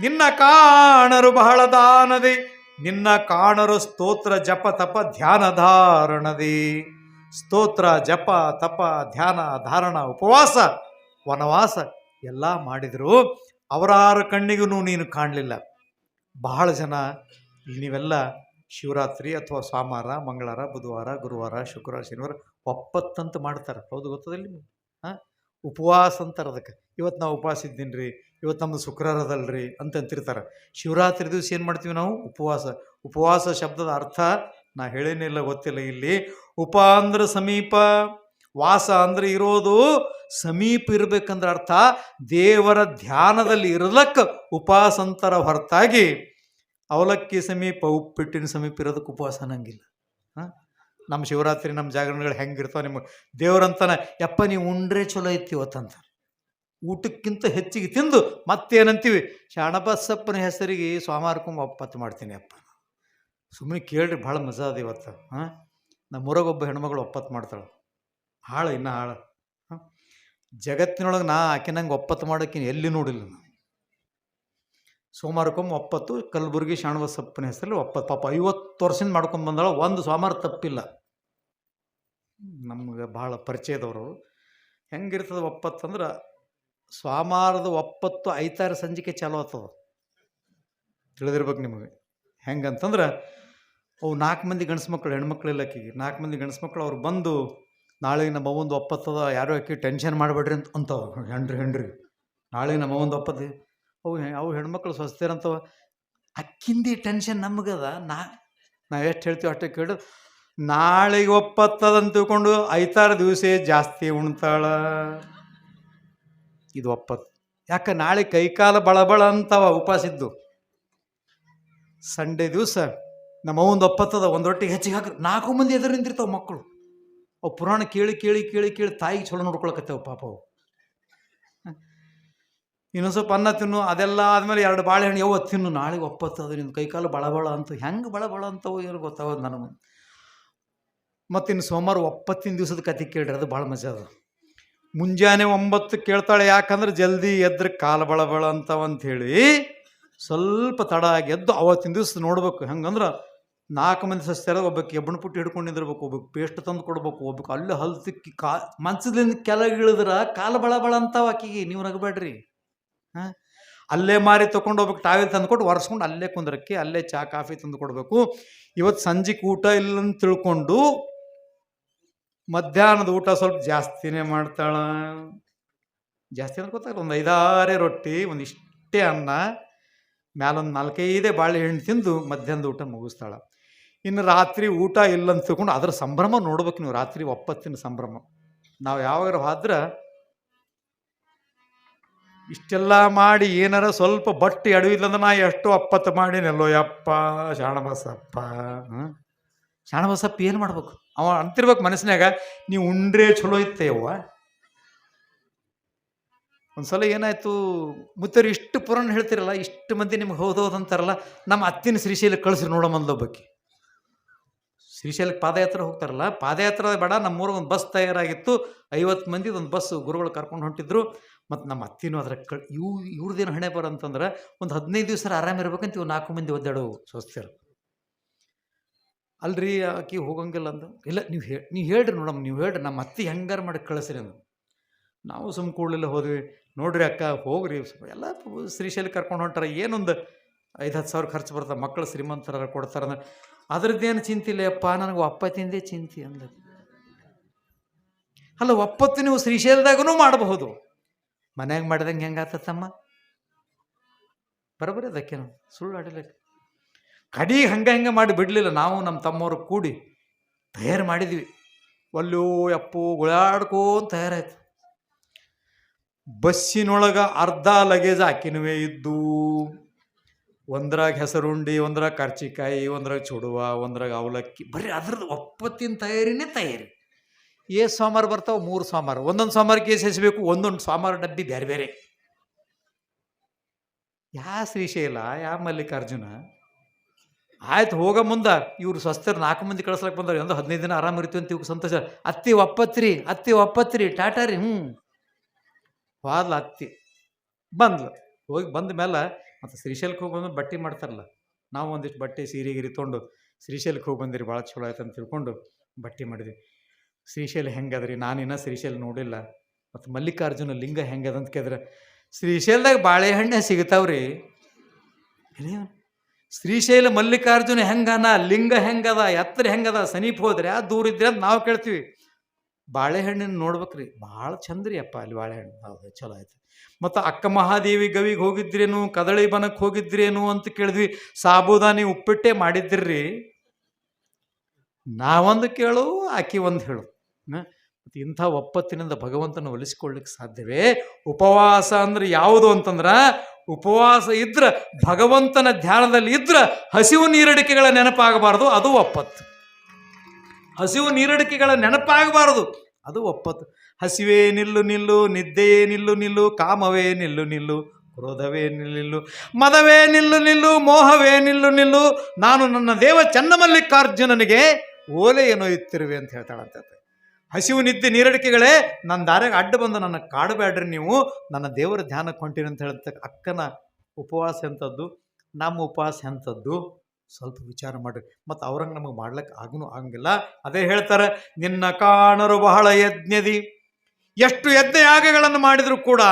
ನಿನ್ನ ಕಾಣರು ಬಹಳ ದಾನದಿ, ನಿನ್ನ ಕಾಣರು ಸ್ತೋತ್ರ, ಜಪ, ತಪ, ಧ್ಯಾನ ಧಾರಣದಿ. ಸ್ತೋತ್ರ, ಜಪ, ತಪ, ಧ್ಯಾನ ಧಾರಣ, ಉಪವಾಸ, ವನವಾಸ ಎಲ್ಲ ಮಾಡಿದ್ರು. ಅವರಾರು ಕಣ್ಣಿಗೂ ನೀನು ಕಾಣಲಿಲ್ಲ. ಬಹಳ ಜನ ನೀವೆಲ್ಲ ಶಿವರಾತ್ರಿ ಅಥವಾ ಸೋಮವಾರ, ಮಂಗಳವಾರ, ಬುಧವಾರ, ಗುರುವಾರ, ಶುಕ್ರವಾರ, ಶನಿವಾರ ಒಪ್ಪತ್ತಂತ ಮಾಡ್ತಾರೆ. ಹೌದು ಗೊತ್ತದಿಲ್ಲ ನಿಮ್ಗೆ? ಹಾಂ? ಉಪವಾಸ ಅಂತಾರೆ ಅದಕ್ಕೆ. ಇವತ್ತು ನಾವು ಉಪವಾಸ ಇದ್ದೀನಿ ರೀ ಇವತ್ತು ನಮ್ಮದು ಶುಕ್ರವಾರ ರೀ ಅಂತಿರ್ತಾರೆ. ಶಿವರಾತ್ರಿ ದಿವಸ ಏನು ಮಾಡ್ತೀವಿ ನಾವು? ಉಪವಾಸ. ಉಪವಾಸ ಶಬ್ದದ ಅರ್ಥ ನಾ ಹೇಳೇನಿಲ್ಲ ಗೊತ್ತಿಲ್ಲ ಇಲ್ಲಿ. ಉಪ ಅಂದ್ರೆ ಸಮೀಪ, ವಾಸ ಅಂದ್ರೆ ಇರೋದು ಸಮೀಪ ಇರಬೇಕಂದ್ರೆ ಅರ್ಥ ದೇವರ ಧ್ಯಾನದಲ್ಲಿ ಇರಲಕ್ಕ ಉಪವಾಸ ಅಂತಾರ ಹೊರತಾಗಿ ಅವಲಕ್ಕಿ ಸಮೀಪ ಉಪ್ಪಿಟ್ಟಿನ ಸಮೀಪ ಇರೋದಕ್ಕೆ ಉಪವಾಸ ಅನ್ನಂಗಿಲ್ಲ. ಹಾಂ? ನಮ್ಮ ಶಿವರಾತ್ರಿ, ನಮ್ಮ ಜಾಗರಣೆಗಳು ಹೆಂಗಿರ್ತಾವೆ ನಿಮಗೆ? ದೇವರಂತಾನೆ, ಯಪ್ಪ ನೀವು ಉಂಡ್ರೆ ಚಲೋ ಐತಿ ಇವತ್ತಂತ ಊಟಕ್ಕಿಂತ ಹೆಚ್ಚಿಗೆ ತಿಂದು ಮತ್ತೇನಂತೀವಿ? ಶಾಣಬಸಪ್ಪನ ಹೆಸರಿಗೆ ಸ್ವಾಮಾರ್ಕೊಂಬ ಒಪ್ಪತ್ತು ಮಾಡ್ತೀನಿ ಅಪ್ಪ ಸುಮ್ಮನೆ ಕೇಳ್ರಿ, ಭಾಳ ಮಜಾ ಅದ ಇವತ್ತು. ಹಾಂ? ನಮ್ಮ ಊರಾಗೊಬ್ಬ ಹೆಣ್ಮಗಳು ಒಪ್ಪತ್ತು ಮಾಡ್ತಾಳೆ. ಹಾಳು, ಇನ್ನೂ ಹಾಳು. ಜಗತ್ತಿನೊಳಗೆ ನಾ ಆಕಿನಂಗೆ ಒಪ್ಪತ್ತು ಮಾಡೋಕೆ ಎಲ್ಲಿ ನೋಡಿಲ್ಲ ನಾನು. ಸೋಮವಾರಕ್ಕೊಮ್ಮೆ ಒಪ್ಪತ್ತು, ಕಲಬುರಗಿ ಶಾಣಬಸಪ್ಪನ ಹೆಸರಲ್ಲಿ ಒಪ್ಪತ್ತು. ಪಾಪ ಐವತ್ತು ವರ್ಷದಿಂದ ಮಾಡ್ಕೊಂಡು ಬಂದಳ, ಒಂದು ಸೋಮವಾರ ತಪ್ಪಿಲ್ಲ. ನಮ್ಗೆ ಭಾಳ ಪರಿಚಯದವರು ಹೆಂಗಿರ್ತದೆ ಒಪ್ಪತ್ತು ಅಂದ್ರೆ ಸೋಮವಾರದ ಒಪ್ಪತ್ತು ಐತಾರ ಸಂಜಿಕೆ ಚಾಲು ಆಗ್ತದೆ. ತಿಳಿದಿರ್ಬೇಕು ನಿಮಗೆ. ಹೆಂಗಂತಂದ್ರೆ ಅವು ನಾಲ್ಕು ಮಂದಿ ಗಂಡ್ಸು ಮಕ್ಕಳು ಹೆಣ್ಮಕ್ಳು ಇಲ್ಲಕ್ಕಿಗೆ ನಾಲ್ಕು ಮಂದಿ ಗಂಡ್ಸು ಮಕ್ಕಳು ಅವ್ರು ಬಂದು ನಾಳೆ ನಮ್ಮ ಅವ್ವಂದು ಒಪ್ಪತ್ತದ ಯಾರೋ ಆಕಿ ಟೆನ್ಷನ್ ಮಾಡಬೇಡ್ರಿ ಅಂತ ಅಂತವ. ಹೆಂಡ್ರಿ ಹೆಂಡ್ರಿ. ನಾಳೆ ನಮ್ಮ ಅವ್ವಂದು ಒಪ್ಪತ್ತಿ. ಅವು ಅವು ಹೆಣ್ಮಕ್ಳು ಸ್ವಸ್ಥಿರಂತವ ಅಕ್ಕಿಂದಿ ಟೆನ್ಷನ್ ನಮಗದ. ನಾ ನಾವು ಎಷ್ಟು ಹೇಳ್ತೀವಿ ಅಷ್ಟೇ ಕೇಳು. ನಾಳೆಗೆ ಒಪ್ಪತ್ತದಂತ ತಿಳ್ಕೊಂಡು ಐದಾರು ದಿವಸ ಜಾಸ್ತಿ ಉಣ್ತಾಳ. ಇದು ಒಪ್ಪತ್ತು. ಯಾಕೆ ನಾಳೆ ಕೈಕಾಲ ಬಳಬಳ ಅಂತವ ಉಪಾಸಿದ್ದು ಸಂಡೇ ದಿವಸ ನಮ್ಮ ಒಂದು ಒಪ್ಪತ್ತದ ಒಂದು ರೊಟ್ಟಿಗೆ ಹೆಚ್ಚಿಗೆ ಹಾಕಿ ನಾಲ್ಕು ಮಂದಿ ಎದುರು ನಿಂತಿರ್ತಾವ ಮಕ್ಕಳು. ಅವು ಪುರಾಣ ಕೇಳಿ ಕೇಳಿ ಕೇಳಿ ಕೇಳಿ ತಾಯಿಗೆ ಚಲೋ ನೋಡ್ಕೊಳಕತ್ತೇವ ಪಾಪ ಅವು. ಇನ್ನು ಇನ್ನೊಂದು ಸ್ವಲ್ಪ ಅನ್ನ ತಿನ್ನು, ಅದೆಲ್ಲ ಆದಮೇಲೆ ಎರಡು ಬಾಳೆಹಣ್ಣು ಯಾವ ತಿನ್ನು, ನಾಳೆಗೆ ಒಪ್ಪತ್ತು ಅದು ನಿನ್ನ ಕೈಕಾಲು ಬಳ ಬಳ ಅಂತ, ಹೆಂಗೆ ಬಳ ಬಳ ಅಂತವು ಏನು ಗೊತ್ತಾಗೋದು ನನಗೆ ಮತ್ತು ಇನ್ನು ಸೋಮವಾರ ಒಪ್ಪತ್ತಿನ ದಿವಸದ ಕತೆ ಕೇಳ್ರಿ, ಅದು ಭಾಳ ಮಜಾ ಅದು. ಮುಂಜಾನೆ ಒಂಬತ್ತು ಕೇಳ್ತಾಳೆ, ಯಾಕಂದ್ರೆ ಜಲ್ದಿ ಎದ್ರೆ ಕಾಲು ಬಳ ಬಳ ಅಂತವಂಥೇಳಿ ಸ್ವಲ್ಪ ತಡ ಆಗಿ ಎದ್ದು ಅವತ್ತಿನ ದಿವಸ ನೋಡ್ಬೇಕು, ಹೆಂಗಂದ್ರೆ ನಾಲ್ಕು ಮಂದಿ ಸಸ್ಯರ ಒಬ್ಬಕ್ಕೆ ಎಬ್ಬಣ ಪುಟ್ಟಿ ಹಿಡ್ಕೊಂಡು ನಿಂದಿರ್ಬೇಕು ಒಬ್ಬಕ್ಕೆ ಪೇಸ್ಟ್ ತಂದು ಕೊಡ್ಬೇಕು, ಒಬ್ಬಕ್ಕೆ ಅಲ್ಲಿ ಹಲ್ ಕಾ ಮಂಚದಿಂದ ಕೆಳಗೆ ಇಳಿದ್ರ ಕಾಲು ಬಳ ಬಳ ಅಂತಾವ ಆಕಿಗೆ, ನೀವು ನಗಬೇಡ್ರಿ ಹಾಂ? ಅಲ್ಲೇ ಮಾರಿ ತೊಗೊಂಡು ಹೋಗ್ಬೇಕು, ಟಾವೆಲ್ ತಂದು ಕೊಟ್ಟು ಒರೆಸ್ಕೊಂಡು ಅಲ್ಲೇ ಕುಂದ್ರಕ್ಕೆ, ಅಲ್ಲೇ ಚಾ, ಕಾಫಿ ತಂದು ಕೊಡಬೇಕು. ಇವತ್ತು ಸಂಜೆಗೆ ಊಟ ಇಲ್ಲ ಅಂತ ತಿಳ್ಕೊಂಡು ಮಧ್ಯಾಹ್ನದ ಊಟ ಸ್ವಲ್ಪ ಜಾಸ್ತಿನೇ ಮಾಡ್ತಾಳ. ಜಾಸ್ತಿ ಗೊತ್ತಾಗಲ್ಲ ಒಂದು ಐದಾರೇ ರೊಟ್ಟಿ, ಒಂದಿಷ್ಟೇ ಅನ್ನ, ಮ್ಯಾಲೊಂದು ನಾಲ್ಕೈದೇ ಬಾಳೆಹಣ್ಣು ತಿಂದು ಮಧ್ಯಾಹ್ನದ ಊಟ ಮುಗಿಸ್ತಾಳ. ಇನ್ನು ರಾತ್ರಿ ಊಟ ಇಲ್ಲ ಅಂತ ತಗೊಂಡು ಅದರ ಸಂಭ್ರಮ ನೋಡ್ಬೇಕು ನೀವು, ರಾತ್ರಿ ಒಪ್ಪತ್ತಿನ ಸಂಭ್ರಮ. ನಾವು ಯಾವಾಗ ಹಾದ್ರ ಇಷ್ಟೆಲ್ಲ ಮಾಡಿ ಏನಾರ ಸ್ವಲ್ಪ ಬಟ್ಟೆ ಅಡವಿಲ್ಲಂದ್ರೆ ನಾ ಎಷ್ಟು ಅಪ್ಪತ್ತು ಮಾಡಿನೆಲ್ಲೋ ಯಪ್ಪ, ಶಾಣಬಸಪ್ಪ ಹ್ಞೂ ಶಾಣಬಸಪ್ಪ ಏನು ಮಾಡ್ಬೇಕು? ಅವ ಅಂತಿರ್ಬೇಕು ಮನಸ್ಸಿನಾಗ ನೀವು ಉಂಡ್ರೆ ಚಲೋ ಇತ್ತೇವ ಒಂದ್ಸಲ ಏನಾಯ್ತು ಮುತ್ತರು ಇಷ್ಟು ಪುರಾಣ ಹೇಳ್ತಿರಲ್ಲ, ಇಷ್ಟು ಮಂದಿ ನಿಮ್ಗೆ ಹೌದು ಹೌದು ಅಂತಾರಲ್ಲ, ನಮ್ಮ ಅತ್ತಿನ ಶ್ರೀಶೈಲ ಕಳಿಸ್ರಿ ನೋಡಮಂದ ಒಬ್ಬಕ್ಕೆ ಶ್ರೀಶೈಲಕ್ಕೆ ಪಾದಯಾತ್ರೆ ಹೋಗ್ತಾರಲ್ಲ, ಪಾದಯಾತ್ರೆ ಬೇಡ, ನಮ್ಮೂರ ಒಂದು ಬಸ್ ತಯಾರಾಗಿತ್ತು. ಐವತ್ತು ಮಂದಿ ಒಂದು ಬಸ್ ಗುರುಗಳು ಕರ್ಕೊಂಡು ಹೊಂಟಿದ್ರು. ಮತ್ತು ನಮ್ಮ ಅತ್ತಿನೂ ಅದ್ರ ಕ ಇವು ಇವ್ರದ್ದೇನು ಹಣೆ ಬರ ಅಂತಂದ್ರೆ ಒಂದು ಹದಿನೈದು ದಿವಸ ಆರಾಮ ಇರ್ಬೇಕಂತ ಇವು ನಾಲ್ಕು ಮಂದಿ ಒದ್ದಾಡೋ ಸ್ವಸ್ಥರು. ಅಲ್ರಿ ಆಕಿ ಹೋಗಂಗಿಲ್ಲ ಅಂದ, ಇಲ್ಲ ನೀವು ಹೇಳಿ ನೀವು ಹೇಳ್ರಿ ನೋಡಮ್ಮ, ನೀವು ಹೇಳ್ರಿ, ನಮ್ಮ ಅತ್ತಿ ಹೆಂಗಾರು ಮಾಡಿ ಕಳಿಸ್ರಿ ಅಂದ. ನಾವು ಸುಮ್ಮ ಕೂಡಲಿಲ್ಲ ಹೋದ್ವಿ. ನೋಡ್ರಿ ಅಕ್ಕ, ಹೋಗ್ರಿ ಎಲ್ಲ ಶ್ರೀಶೈಲಿ ಕರ್ಕೊಂಡು ಹೊಂಟಾರ. ಏನೊಂದು ಐದು ಹತ್ತು ಸಾವಿರ ಖರ್ಚು ಬರ್ತಾರೆ ಮಕ್ಕಳು ಶ್ರೀಮಂತರ ಕೊಡ್ತಾರೆ ಅಂದ್ರೆ ಅದ್ರದ್ದೇನು ಚಿಂತಿಲ್ಲ ಅಪ್ಪ ನನಗೆ ಒಪ್ಪತ್ತಿಂದೇ ಚಿಂತೆ ಅಂದ ಅಲ್ಲ, ಒಪ್ಪತ್ತು ನೀವು ಶ್ರೀಶೈಲದಾಗೂ ಮಾಡಬಹುದು. ಮನ್ಯಾಗ ಮಾಡಿದಂಗೆ ಹೆಂಗಾತಮ್ಮ ಬರೋಬರಿ ಅದಕ್ಕೇನು ಸುಳ್ಳು ಆಡಲಿಕ್ಕೆ ಕಡಿ ಹಂಗೆ ಹಂಗೆ ಮಾಡಿ ಬಿಡಲಿಲ್ಲ, ನಾವು ನಮ್ಮ ತಮ್ಮವರು ಕೂಡಿ ತಯಾರು ಮಾಡಿದ್ವಿ. ಒಲ್ಲೋ ಅಪ್ಪು ಗುಳಾಡ್ಕೊಂತ ತಯಾರಾಯ್ತು. ಬಸ್ಸಿನೊಳಗೆ ಅರ್ಧ ಲಗೇಜ್ ಹಾಕಿನವೇ ಇದ್ದು ಒಂದ್ರಾಗ ಹೆಸರುಂಡಿ, ಒಂದ್ರಾಗ ಕರ್ಚಿಕಾಯಿ, ಒಂದ್ರಾಗ ಚುಡುವ, ಒಂದ್ರಾಗ ಅವಲಕ್ಕಿ. ಬರೀ ಅದ್ರದ್ದು ಒಪ್ಪತ್ತಿನ ತಯಾರಿನೇ ತಯಾರಿ. ಏ ಸೋಮಾರ ಬರ್ತಾವೆ, ಮೂರು ಸೋಮಾರ ಒಂದೊಂದು ಸೋಮವಾರಕ್ಕೆ ಕೇಸ್ ಹೆಸಬೇಕು ಒಂದೊಂದು ಸೋಮಾರ ಡಬ್ಬಿ ಬೇರೆ ಬೇರೆ ಯಾ ಶ್ರೀಶೈಲ, ಯಾ ಮಲ್ಲಿಕಾರ್ಜುನ? ಆಯ್ತು, ಹೋಗ ಮುಂದೆ. ಇವ್ರು ಸ್ವಸ್ಥರು ನಾಲ್ಕು ಮಂದಿ ಕಳ್ಸಲಕ್ಕೆ ಬಂದವ್ರು ಒಂದು ಹದಿನೈದು ದಿನ ಆರಾಮ ಇರ್ತೀವಿ ಅಂತ ಸಂತೋಷ. ಅತ್ತಿ ಒಪ್ಪತ್ರಿ ಅತ್ತಿ ಒಪ್ಪತ್ರಿ, ಟಾಟಾ ರೀ ಹ್ಞೂ ಹೋದ್ಲ ಅತ್ತಿ. ಬಂದ್ಲು. ಹೋಗಿ ಬಂದ ಮೇಲೆ ಮತ್ತು ಶ್ರೀಶೈಲಕ್ಕೆ ಹೋಗಿ ಬಂದು ಬಟ್ಟೆ ಮಾಡ್ತಾರಲ್ಲ, ನಾವು ಒಂದಿಷ್ಟು ಬಟ್ಟೆ, ಸೀರೆ, ಗಿರಿ ತೊಗೊಂಡು ಶ್ರೀಶೈಲಕ್ಕೆ ಹೋಗಿ ಬಂದಿರಿ, ಭಾಳ ಚಲೋ ಆಯ್ತು ಅಂತ ತಿಳ್ಕೊಂಡು ಬಟ್ಟೆ ಮಾಡಿದ್ವಿ. ಶ್ರೀಶೈಲ ಹೆಂಗದ್ರಿ? ನಾನಿನ್ನ ಶ್ರೀಶೈಲ ನೋಡಿಲ್ಲ. ಮತ್ತು ಮಲ್ಲಿಕಾರ್ಜುನ ಲಿಂಗ ಹೆಂಗದ ಅಂತ ಕೇಳಿದ್ರೆ, ಶ್ರೀಶೈಲದಾಗ ಬಾಳೆಹಣ್ಣೆ ಸಿಗ್ತಾವ್ರಿ? ಶ್ರೀಶೈಲ ಮಲ್ಲಿಕಾರ್ಜುನ ಹೆಂಗನ, ಲಿಂಗ ಹೆಂಗದ, ಎತ್ತರ ಹೆಂಗದ ಸಮೀಪ ಹೋದ್ರೆ ಆ ದೂರ ಇದ್ರೆ ಅಂತ ನಾವು ಕೇಳ್ತೀವಿ. ಬಾಳೆಹಣ್ಣಿನ ನೋಡ್ಬೇಕ್ರಿ, ಭಾಳ ಚಂದ್ರಿ ಅಪ್ಪ ಅಲ್ಲಿ ಬಾಳೆಹಣ್ಣು ಹೌದು, ಚಲೋ ಆಯ್ತು. ಮತ್ತು ಅಕ್ಕ ಮಹಾದೇವಿ ಗವಿಗೆ ಹೋಗಿದ್ರೇನು, ಕದಳಿ ಬನಕ್ಕೆ ಹೋಗಿದ್ರೇನು ಅಂತ ಕೇಳಿದ್ವಿ, ಸಾಬುದಾನಿ ಉಪ್ಪಿಟ್ಟೆ ಮಾಡಿದ್ರಿ. ನಾವೊಂದು ಕೇಳು, ಆಕಿ ಒಂದು ಹೇಳು. ಇಂಥ ಒಪ್ಪತ್ತಿನಿಂದ ಭಗವಂತನ ಒಲಿಸ್ಕೊಳ್ಳಿಕ್ಕೆ ಸಾಧ್ಯವೇ? ಉಪವಾಸ ಅಂದ್ರೆ ಯಾವುದು ಅಂತಂದ್ರ, ಉಪವಾಸ ಇದ್ರ, ಭಗವಂತನ ಧ್ಯಾನದಲ್ಲಿ ಇದ್ರ ಹಸಿವು ನೀರಡಿಕೆಗಳ ನೆನಪಾಗಬಾರದು, ಅದು ಒಪ್ಪತ್ತು. ಹಸಿವು ನೀರಡಿಕೆಗಳ ನೆನಪಾಗಬಾರದು, ಅದು ಒಪ್ಪತ್ತು. ಹಸಿವೇ ನಿಲ್ಲು ನಿಲ್ಲು, ನಿದ್ದೆಯೇ ನಿಲ್ಲು ನಿಲ್ಲು, ಕಾಮವೇ ನಿಲ್ಲು ನಿಲ್ಲು, ಕ್ರೋಧವೇ ನಿಲ್ಲು ಮದವೇ ನಿಲ್ಲು ನಿಲ್ಲು, ಮೋಹವೇ ನಿಲ್ಲು ನಿಲ್ಲು, ನಾನು ನನ್ನ ದೇವ ಚನ್ನಮಲ್ಲಿಕಾರ್ಜುನನಿಗೆ ಓಲೆ ಏನೋ ಇತ್ತಿರುವೆ ಅಂತ ಹೇಳ್ತಾಳಂತೆ ಹಸಿವು ನಿದ್ದೆ ನೀರಡಿಕೆಗಳೇ, ನನ್ನ ದಾರಿಗೆ ಅಡ್ಡ ಬಂದು ನನ್ನ ಕಾಡಬೇಡ್ರಿ ನೀವು, ನನ್ನ ದೇವರ ಧ್ಯಾನಕ್ಕೆ ಹೊಂಟಿರಿ ಅಂತ ಹೇಳ್ತಕ್ಕ ಅಕ್ಕನ ಉಪವಾಸ ಎಂಥದ್ದು ನಮ್ಮ ಉಪವಾಸ ಎಂಥದ್ದು ಸ್ವಲ್ಪ ವಿಚಾರ ಮಾಡ್ರಿ. ಮತ್ತು ಅವ್ರಂಗೆ ನಮಗೆ ಮಾಡ್ಲಿಕ್ಕೆ ಆಗೂ ಆಗಂಗಿಲ್ಲ ಅದೇ ಹೇಳ್ತಾರೆ, ನಿನ್ನ ಕಾಣರು ಬಹಳ ಯಜ್ಞದಿ. ಎಷ್ಟು ಯಜ್ಞ ಯಾಗಗಳನ್ನು ಮಾಡಿದರೂ ಕೂಡ,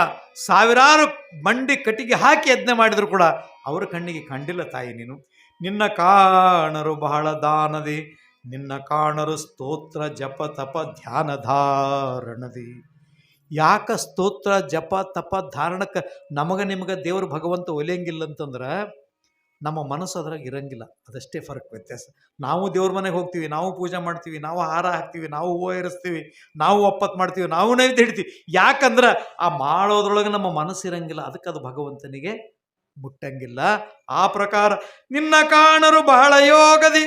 ಸಾವಿರಾರು ಮಂಡಿ ಕಟ್ಟಿಗೆ ಹಾಕಿ ಯಜ್ಞ ಮಾಡಿದರೂ ಕೂಡ, ಅವರ ಕಣ್ಣಿಗೆ ಕಂಡಿಲ್ಲ ತಾಯಿ ನೀನು. ನಿನ್ನ ಕಾಣರು ಬಹಳ ದಾನದಿ, ನಿನ್ನ ಕಾಣರು ಸ್ತೋತ್ರ, ಜಪ, ತಪ, ಧ್ಯಾನ ಧಾರಣದಿ. ಯಾಕ ಸ್ತೋತ್ರ, ಜಪ, ತಪ, ಧಾರಣಕ್ಕೆ ನಮಗೆ ನಿಮಗೆ ದೇವರು ಭಗವಂತ ಒಲಿಯಂಗಿಲ್ಲ ಅಂತಂದ್ರೆ ನಮ್ಮ ಮನಸ್ಸು ಅದ್ರಾಗ ಇರಂಗಿಲ್ಲ. ಅದಷ್ಟೇ ಫರಕ್ ವ್ಯತ್ಯಾಸ. ನಾವು ದೇವ್ರ ಮನೆಗೆ ಹೋಗ್ತೀವಿ, ನಾವು ಪೂಜೆ ಮಾಡ್ತೀವಿ, ನಾವು ಹಾರ ಹಾಕ್ತೀವಿ, ನಾವು ಹೂವು ಏರಿಸ್ತೀವಿ, ನಾವು ಒಪ್ಪತ್ತು ಮಾಡ್ತೀವಿ, ನಾವು ನೈವೇದ್ಯ ಹಿಡ್ತೀವಿ ಯಾಕಂದ್ರೆ ಆ ಮಾಡೋದ್ರೊಳಗೆ ನಮ್ಮ ಮನಸ್ಸು ಇರಂಗಿಲ್ಲ. ಅದಕ್ಕೆ ಅದು ಭಗವಂತನಿಗೆ ಮುಟ್ಟಂಗಿಲ್ಲ. ಆ ಪ್ರಕಾರ ನಿನ್ನ ಕಾಣರು ಬಹಳ ಯೋಗದಿ.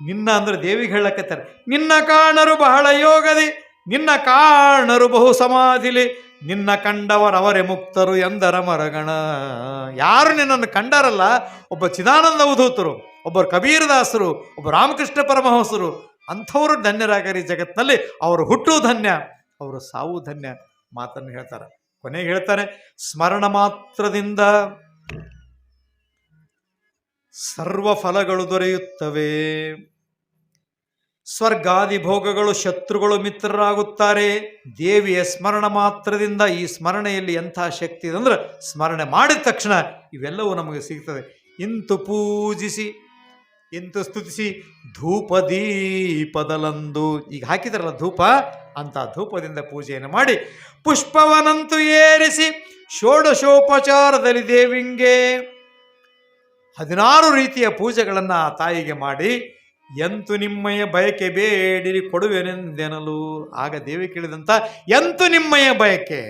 ನಿನ್ನ ಅಂದ್ರೆ ದೇವಿಗೆ ಹೇಳಕತ್ತಾರೆ, ನಿನ್ನ ಕಾಣರು ಬಹಳ ಯೋಗದಿ. ನಿನ್ನ ಕಾಣರು ಬಹು ಸಮಾಧಿಲಿ. ನಿನ್ನ ಕಂಡವರವರೇ ಮುಕ್ತರು ಎಂದರ ಮರಗಣ. ಯಾರು ನಿನ್ನನ್ನು ಕಂಡರಲ್ಲ, ಒಬ್ಬ ಚಿದಾನಂದ ಅವಧೂತರು ಒಬ್ಬರು ಕಬೀರದಾಸರು ಒಬ್ಬ ರಾಮಕೃಷ್ಣ ಪರಮಹಂಸರು, ಅಂಥವರು ಧನ್ಯರಾಗರಿ ಜಗತ್ತಿನಲ್ಲಿ. ಅವರು ಹುಟ್ಟು ಧನ್ಯ, ಅವರು ಸಾವು ಧನ್ಯ ಮಾತನ್ನು ಹೇಳ್ತಾರೆ. ಕೊನೆಗೆ ಹೇಳ್ತಾರೆ, ಸ್ಮರಣ ಮಾತ್ರದಿಂದ ಸರ್ವ ಫಲಗಳು ದೊರೆಯುತ್ತವೆ. ಸ್ವರ್ಗಾದಿ ಭೋಗಗಳು ಶತ್ರುಗಳು ಮಿತ್ರರಾಗುತ್ತಾರೆ. ದೇವಿಯ ಸ್ಮರಣ ಮಾತ್ರದಿಂದ ಈ ಸ್ಮರಣೆಯಲ್ಲಿ ಎಂಥ ಶಕ್ತಿ ಇದೆ ಅಂದ್ರೆ ಸ್ಮರಣೆ ಮಾಡಿದ ತಕ್ಷಣ ಇವೆಲ್ಲವೂ ನಮಗೆ ಸಿಗ್ತದೆ. ಇಂತು ಪೂಜಿಸಿ, ಇಂತು ಸ್ತುತಿಸಿ, ಧೂಪ ದೀಪದಲಂದು. ಈಗ ಹಾಕಿದಾರಲ್ಲ ಧೂಪ ಅಂತ ಧೂಪದಿಂದ ಪೂಜೆಯನ್ನು ಮಾಡಿ ಪುಷ್ಪವನಂತೂ ಏರಿಸಿ ಷೋಡಶೋಪಚಾರದಲ್ಲಿ ದೇವಿಂಗೆ ಹದಿನಾರು ರೀತಿಯ ಪೂಜೆಗಳನ್ನು ತಾಯಿಗೆ ಮಾಡಿ ಎಂತು ನಿಮ್ಮಯ ಬಯಕೆ ಬೇಡಿರಿ ಕೊಡುವೆನೆಂದೆನಲು? ಆಗ ದೇವಿ ಕೇಳಿದಂತ, ಎಂತು ನಿಮ್ಮಯ ಬಯಕೆ?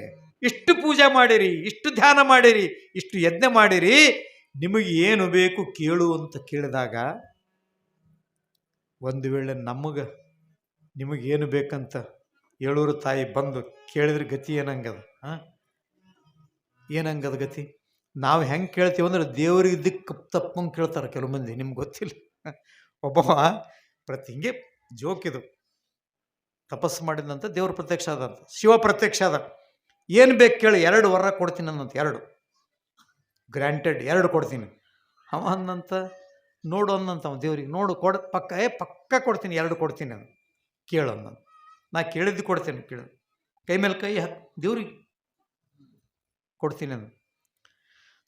ಇಷ್ಟು ಪೂಜೆ ಮಾಡಿರಿ, ಇಷ್ಟು ಧ್ಯಾನ ಮಾಡಿರಿ, ಇಷ್ಟು ಯಜ್ಞ ಮಾಡಿರಿ, ನಿಮಗೆ ಏನು ಬೇಕು ಕೇಳು ಅಂತ ಕೇಳಿದಾಗ, ಒಂದು ವೇಳೆ ನಮಗೆ ನಿಮಗೇನು ಬೇಕಂತ ಏಳೂರು ತಾಯಿ ಬಂದು ಕೇಳಿದ್ರೆ ಗತಿ ಏನಂಗದ? ಹಾಂ ಏನಂಗದ ಗತಿ? ನಾವು ಹೆಂಗೆ ಕೇಳ್ತೀವಂದ್ರೆ ದೇವ್ರಿಗೆ ದಿಕ್ಕು ತಪ್ಪಂಗೆ ಕೇಳ್ತಾರೆ ಕೆಲವು ಮಂದಿ, ನಿಮ್ಗೆ ಗೊತ್ತಿಲ್ಲ. ಒಬ್ಬವ ಪ್ರತಿ ಹಿಂಗೆ ಜೋಕಿದು. ತಪಸ್ಸು ಮಾಡಿದಂತ ದೇವ್ರ ಪ್ರತ್ಯಕ್ಷ ಆದಂತ ಶಿವ ಪ್ರತ್ಯಕ್ಷ ಆದ. ಏನು ಬೇಕು ಕೇಳಿ ಎರಡು ವರ ಕೊಡ್ತೀನಿ ಅನ್ನಂತ ಎರಡು. ಗ್ರ್ಯಾಂಟೆಡ್ ಎರಡು ಕೊಡ್ತೀನಿ. ಅವ ಅಂದಂತ ನೋಡು ಅನ್ನಂತ ಅವ ದೇವ್ರಿಗೆ ನೋಡು ಕೊಡ ಪಕ್ಕ ಏ ಪಕ್ಕ ಕೊಡ್ತೀನಿ ಎರಡು ಕೊಡ್ತೀನಿ ಅಂತ ಕೇಳು ಅನ್ನಂತ. ನಾ ಕೇಳಿದ್ದು ಕೊಡ್ತೀನಿ ಕೇಳು. ಕೈ ಮೇಲೆ ಕೈ ಹಾಕಿ ದೇವ್ರಿಗೆ ಕೊಡ್ತೀನಿ ಅದು.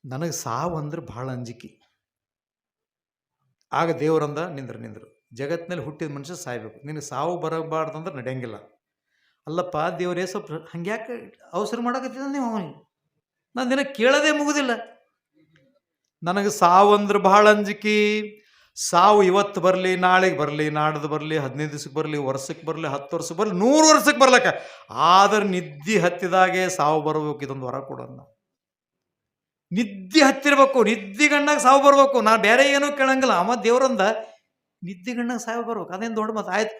ನನಗೆ ಸಾವು ಅಂದ್ರೆ ಭಾಳ ಅಂಜಿಕೆ. ಆಗ ದೇವರಂದ ನಿಂದ್ರು ನಿಂದ್ರು. ಜಗತ್ತಿನಲ್ಲಿ ಹುಟ್ಟಿದ ಮನುಷ್ಯ ಸಾಯ್ಬೇಕು. ನಿನಗೆ ಸಾವು ಬರಬಾರ್ದು ಅಂದ್ರೆ ನಡೆಯಂಗಿಲ್ಲ. ಅಲ್ಲಪ್ಪ, ದೇವರೇ ಸ್ವಲ್ಪ ಹಂಗ್ಯಾಕೆ ಅವಸರ ಮಾಡಕತ್ತಿದ್ದ ನೀವು ಅವನಿಗೆ? ನಾನು ದಿನ ಕೇಳೋದೇ ಮುಗುದಿಲ್ಲ. ನನಗೆ ಸಾವು ಅಂದ್ರೆ ಬಹಳ ಅಂಜಿಕೆ. ಸಾವು ಇವತ್ತು ಬರಲಿ, ನಾಳೆಗೆ ಬರಲಿ, ನಾಡ್ದು ಬರಲಿ, ಹದಿನೈದು ದಿವ್ಸಕ್ಕೆ ಬರಲಿ ವರ್ಷಕ್ಕೆ ಬರಲಿ, ಹತ್ತು ವರ್ಷಕ್ಕೆ ಬರಲಿ, ನೂರು ವರ್ಷಕ್ಕೆ ಬರ್ಲಕ್ಕ. ಆದ್ರೆ ನಿದ್ದೆ ಹತ್ತಿದಾಗೆ ಸಾವು ಬರಬೇಕು ಇದೊಂದು ವರ ಕೊಡೋಣ ನಿದ್ದೆ ಹತ್ತಿರಬೇಕು, ನಿದ್ದೆ ಗಂಡಾಗ ಸಾವು ಬರ್ಬೇಕು. ನಾನು ಬೇರೆ ಏನೂ ಕೇಳಂಗಿಲ್ಲ. ಅವ ದೇವ್ರಂದ ನಿದ್ದೆ ಗಂಡಾಗ ಸಾವು ಬರ್ಬೇಕು. ಅದೇನು ದೊಡ್ಡ ಮಾತು? ಆಯ್ತು.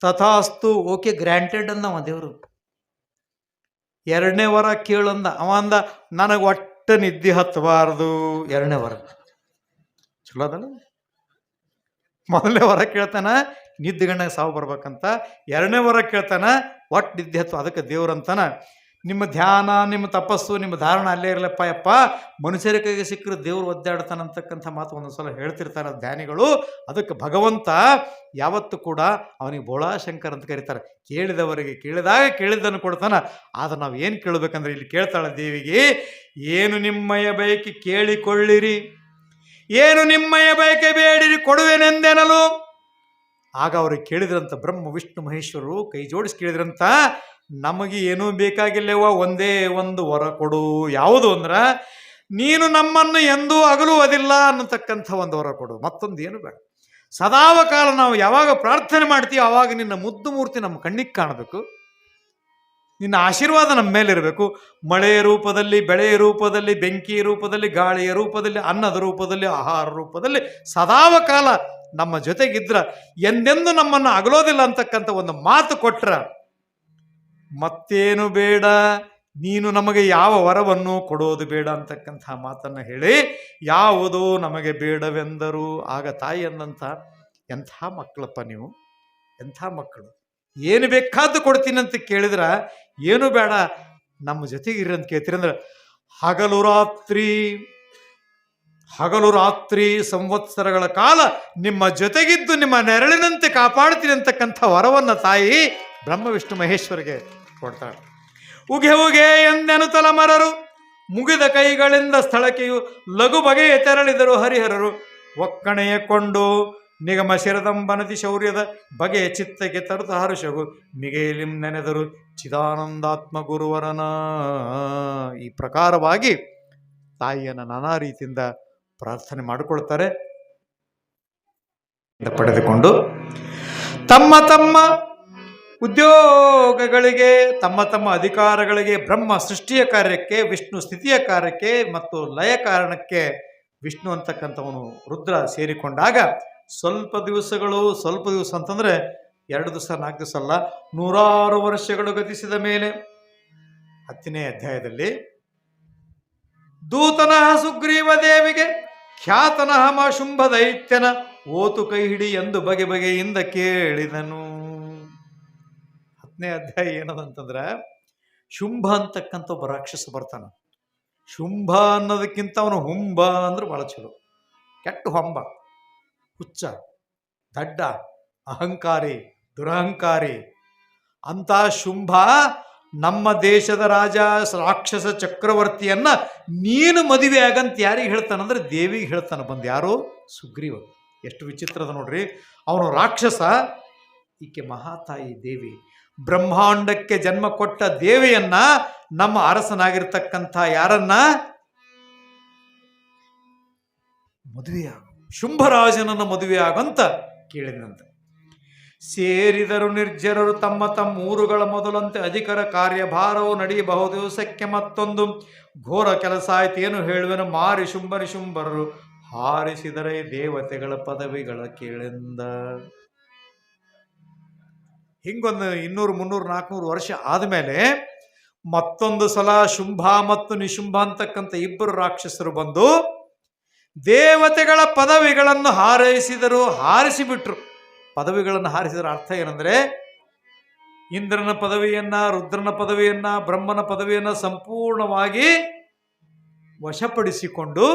ತಥಾಸ್ತು, ಓಕೆ, ಗ್ರ್ಯಾಂಟೆಡ್ ಅಂದ ಅವ ದೇವರು. ಎರಡನೇ ವರ ಕೇಳಂದ ಅವ ಅಂದ, ನನಗೆ ಒಟ್ಟು ನಿದ್ದೆ ಹತ್ತಬಾರ್ದು ಎರಡನೇ ವರ. ಚಲೋ ಅದಲ್ಲ? ಮೊದಲನೇ ವರ ಕೇಳ್ತಾನ, ನಿದ್ದೆ ಗಂಡಾಗ ಸಾವು ಬರ್ಬೇಕಂತ. ಎರಡನೇ ವರ ಕೇಳ್ತಾನ, ಒಟ್ಟು ನಿದ್ದೆ ಹತ್ತು ಅದಕ್ಕೆ ದೇವ್ರಂತಾನ ನಿಮ್ಮ ಧ್ಯಾನ, ನಿಮ್ಮ ತಪಸ್ಸು, ನಿಮ್ಮ ಧಾರಣ ಅಲ್ಲೇ ಇರಲಪ್ಪ ಯಪ್ಪ ಮನುಷ್ಯರ ಕೈಗೆ ಸಿಕ್ಕರೆ ದೇವ್ರು ಒದ್ದಾಡ್ತಾನಂತಕ್ಕಂಥ ಮಾತು ಒಂದೊಂದು ಸಲ ಹೇಳ್ತಿರ್ತಾರೆ ಧ್ಯಾನಿಗಳು. ಅದಕ್ಕೆ ಭಗವಂತ ಯಾವತ್ತು ಕೂಡ ಅವನಿಗೆ ಬೋಳಾಶಂಕರ್ ಅಂತ ಕರೀತಾರೆ. ಕೇಳಿದವರಿಗೆ ಕೇಳಿದಾಗ ಕೇಳಿದ್ದನ್ನು ಕೊಡ್ತಾನೆ. ಆದ್ರೆ ನಾವು ಏನು ಕೇಳಬೇಕಂದ್ರೆ ಇಲ್ಲಿ ಕೇಳ್ತಾಳೆ ದೇವಿಗೆ, ಏನು ನಿಮ್ಮಯ ಬಯಕೆ ಕೇಳಿಕೊಳ್ಳಿರಿ. ಏನು ನಿಮ್ಮಯ ಬಯಕೆ ಬೇಡಿರಿ ಕೊಡುವೆನೆಂದೆನಲು. ಆಗ ಅವ್ರಿಗೆ ಕೇಳಿದ್ರಂತ ಬ್ರಹ್ಮ, ವಿಷ್ಣು ಮಹೇಶ್ವರರು ಕೈ ಜೋಡಿಸಿ ಕೇಳಿದ್ರಂತ ನಮಗೆ ಏನೂ ಬೇಕಾಗಿಲ್ಲವ, ಒಂದೇ ಒಂದು ವರ ಕೊಡು. ಯಾವುದು ಅಂದ್ರೆ, ನೀನು ನಮ್ಮನ್ನು ಎಂದೂ ಅಗಲುವುದಿಲ್ಲ ಅನ್ನತಕ್ಕಂಥ ಒಂದು ವರ ಕೊಡು. ಮತ್ತೊಂದು ಏನು ಬೇಡ. ಸದಾವ ಕಾಲ ನಾವು ಯಾವಾಗ ಪ್ರಾರ್ಥನೆ ಮಾಡ್ತೀವಿ ಆವಾಗ ನಿನ್ನ ಮುದ್ದು ಮೂರ್ತಿ ನಮ್ಮ ಕಣ್ಣಿಗೆ ಕಾಣಬೇಕು. ನಿನ್ನ ಆಶೀರ್ವಾದ ನಮ್ಮ ಮೇಲಿರಬೇಕು. ಮಳೆಯ ರೂಪದಲ್ಲಿ ಬೆಳೆಯ ರೂಪದಲ್ಲಿ ಬೆಂಕಿಯ ರೂಪದಲ್ಲಿ, ಗಾಳಿಯ ರೂಪದಲ್ಲಿ, ಅನ್ನದ ರೂಪದಲ್ಲಿ, ಆಹಾರ ರೂಪದಲ್ಲಿ ಸದಾವ ಕಾಲ ನಮ್ಮ ಜೊತೆಗಿದ್ರ. ಎಂದೆಂದೂ ನಮ್ಮನ್ನು ಅಗಲೋದಿಲ್ಲ ಅಂತಕ್ಕಂಥ ಒಂದು ಮಾತು ಕೊಟ್ರ ಮತ್ತೇನು ಬೇಡ? ನೀನು ನಮಗೆ ಯಾವ ವರವನ್ನು ಕೊಡೋದು ಬೇಡ ಅಂತಕ್ಕಂಥ ಮಾತನ್ನ ಹೇಳಿ, ಯಾವುದು ನಮಗೆ ಬೇಡವೆಂದರು. ಆಗ ತಾಯಿ ಅಂದಂಥ ಎಂಥ ಮಕ್ಕಳಪ್ಪ ನೀವು? ಎಂಥ ಮಕ್ಕಳು? ಏನು ಬೇಕಾದ್ದು ಕೊಡ್ತೀನಿ ಅಂತ ಕೇಳಿದ್ರ, ಏನು ಬೇಡ, ನಮ್ಮ ಜೊತೆಗಿರಿ ಅಂತ ಕೇಳ್ತೀರಿ ಅಂದ್ರೆ, ಹಗಲು ರಾತ್ರಿ ಹಗಲು ರಾತ್ರಿ ಸಂವತ್ಸರಗಳ ಕಾಲ ನಿಮ್ಮ ಜೊತೆಗಿದ್ದು ನಿಮ್ಮ ನೆರಳಿನಂತೆ ಕಾಪಾಡ್ತೀನಿ ಅಂತಕ್ಕಂಥ ವರವನ್ನ ತಾಯಿ ಬ್ರಹ್ಮ ವಿಷ್ಣು ಮಹೇಶ್ವರಿಗೆ ಕೊಡ್ತಾಳೆ. ಉಗೆ ಉಗೆ ಎಂದೆನು ತಲಮರರು, ಮುಗಿದ ಕೈಗಳಿಂದ ಸ್ಥಳಕ್ಕೆಯು ಲಘು ಬಗೆಯ ತೆರಳಿದರು ಹರಿಹರರು. ಒಕ್ಕಣೆಯ ಕೊಂಡು, ನಿಗಮ ಶಿರದಂಬನತಿ ಶೌರ್ಯದ ಬಗೆಯ ಚಿತ್ತಕ್ಕೆ ತರುತ ಹರುಷಗು ಮಿಗೇಲಿಂ ನೆನೆದರು. ಚಿದಾನಂದಾತ್ಮ ಗುರುವರನ ಈ ಪ್ರಕಾರವಾಗಿ ತಾಯಿಯನ್ನು ನಾನಾ ರೀತಿಯಿಂದ ಪ್ರಾರ್ಥನೆ ಮಾಡಿಕೊಳ್ತಾರೆ. ಪಡೆದುಕೊಂಡು ತಮ್ಮ ತಮ್ಮ ಉದ್ಯೋಗಗಳಿಗೆ, ತಮ್ಮ ತಮ್ಮ ಅಧಿಕಾರಗಳಿಗೆ, ಬ್ರಹ್ಮ ಸೃಷ್ಟಿಯ ಕಾರ್ಯಕ್ಕೆ, ವಿಷ್ಣು ಸ್ಥಿತಿಯ ಕಾರ್ಯಕ್ಕೆ ಮತ್ತು ಲಯ ಕಾರಣಕ್ಕೆ ವಿಷ್ಣು ಅಂತಕ್ಕಂಥವನು ರುದ್ರ ಸೇರಿಕೊಂಡಾಗ ಸ್ವಲ್ಪ ದಿವಸಗಳು, ಸ್ವಲ್ಪ ದಿವಸ ಅಂತಂದರೆ ಎರಡು ದಿವಸ, ನಾಲ್ಕು ದಿವಸ ಅಲ್ಲ, ನೂರಾರು ವರ್ಷಗಳು ಗತಿಸಿದ ಮೇಲೆ ಹತ್ತನೇ ಅಧ್ಯಾಯದಲ್ಲಿ ದೂತನಃ ಸುಗ್ರೀವ ದೇವಿಗೆ ಖ್ಯಾತನಃ ಮಶುಂಭ ಶುಂಭ ದೈತ್ಯನ ಓತು ಕೈ ಹಿಡಿ ಎಂದು ಬಗೆ ಬಗೆಯಿಂದ ಕೇಳಿದನು. ಹತ್ತನೇ ಅಧ್ಯಾಯ ಏನದಂತಂದ್ರೆ ಶುಂಭ ಅಂತಕ್ಕಂಥ ಒಬ್ಬ ರಾಕ್ಷಸ ಬರ್ತಾನ. ಶುಂಭ ಅನ್ನೋದಕ್ಕಿಂತ ಅವನು ಹುಂಬ ಅಂದ್ರೆ ಬಹಳ ಚಲೋ. ಕೆಟ್ಟ ಹೊಂಬ, ಹುಚ್ಚ, ದಡ್ಡ, ಅಹಂಕಾರಿ, ದುರಹಂಕಾರಿ. ಅಂತ ಶುಂಭ ನಮ್ಮ ದೇಶದ ರಾಜ, ರಾಕ್ಷಸ ಚಕ್ರವರ್ತಿಯನ್ನ ನೀನು ಮದುವೆ ಆಗಂತ ಯಾರಿಗೆ ಹೇಳ್ತಾನಂದ್ರೆ ದೇವಿಗೆ ಹೇಳ್ತಾನ. ಬಂದು ಯಾರು? ಸುಗ್ರೀವ. ಎಷ್ಟು ವಿಚಿತ್ರದ ನೋಡ್ರಿ. ಅವನು ರಾಕ್ಷಸ, ಈಕೆ ಮಹಾತಾಯಿ ದೇವಿ. ಬ್ರಹ್ಮಾಂಡಕ್ಕೆ ಜನ್ಮ ಕೊಟ್ಟ ದೇವಿಯನ್ನ ನಮ್ಮ ಅರಸನಾಗಿರ್ತಕ್ಕಂಥ ಯಾರನ್ನ? ಮದುವೆಯಾಗು. ಶುಂಭರಾಜನನ್ನ ಮದುವೆಯಾಗಂತ ಕೇಳಿದಂತೆ ಸೇರಿದರು ನಿರ್ಜರರು ತಮ್ಮ ತಮ್ಮ ಊರುಗಳ ಮೊದಲಂತೆ ಅಧಿಕರ ಕಾರ್ಯಭಾರವು ನಡೆಯಬಹುದು. ದಿವಸಕ್ಕೆ ಮತ್ತೊಂದು ಘೋರ ಕೆಲಸ ಆಯ್ತು. ಏನು ಹೇಳುವೆನು? ಮಾರಿ ಶುಂಭರಿ ಶುಂಭರರು ಹಾರಿಸಿದರೆ ದೇವತೆಗಳ ಪದವಿಗಳ ಕೇಳೆಂದ. ಹಿಂಗೊಂದು ಇನ್ನೂರು, ಮುನ್ನೂರು, ನಾಲ್ಕುನೂರು ವರ್ಷ ಆದಮೇಲೆ ಮತ್ತೊಂದು ಸಲ ಶುಂಭ ಮತ್ತು ನಿಶುಂಭ ಅಂತಕ್ಕಂಥ ಇಬ್ಬರು ರಾಕ್ಷಸರು ಬಂದು ದೇವತೆಗಳ ಪದವಿಗಳನ್ನು ಹಾರೈಸಿದರು, ಹಾರಿಸಿಬಿಟ್ರು. ಪದವಿಗಳನ್ನು ಹಾರಿಸಿದ್ರ ಅರ್ಥ ಏನಂದ್ರೆ ಇಂದ್ರನ ಪದವಿಯನ್ನ, ರುದ್ರನ ಪದವಿಯನ್ನ, ಬ್ರಹ್ಮನ ಪದವಿಯನ್ನ ಸಂಪೂರ್ಣವಾಗಿ ವಶಪಡಿಸಿಕೊಂಡು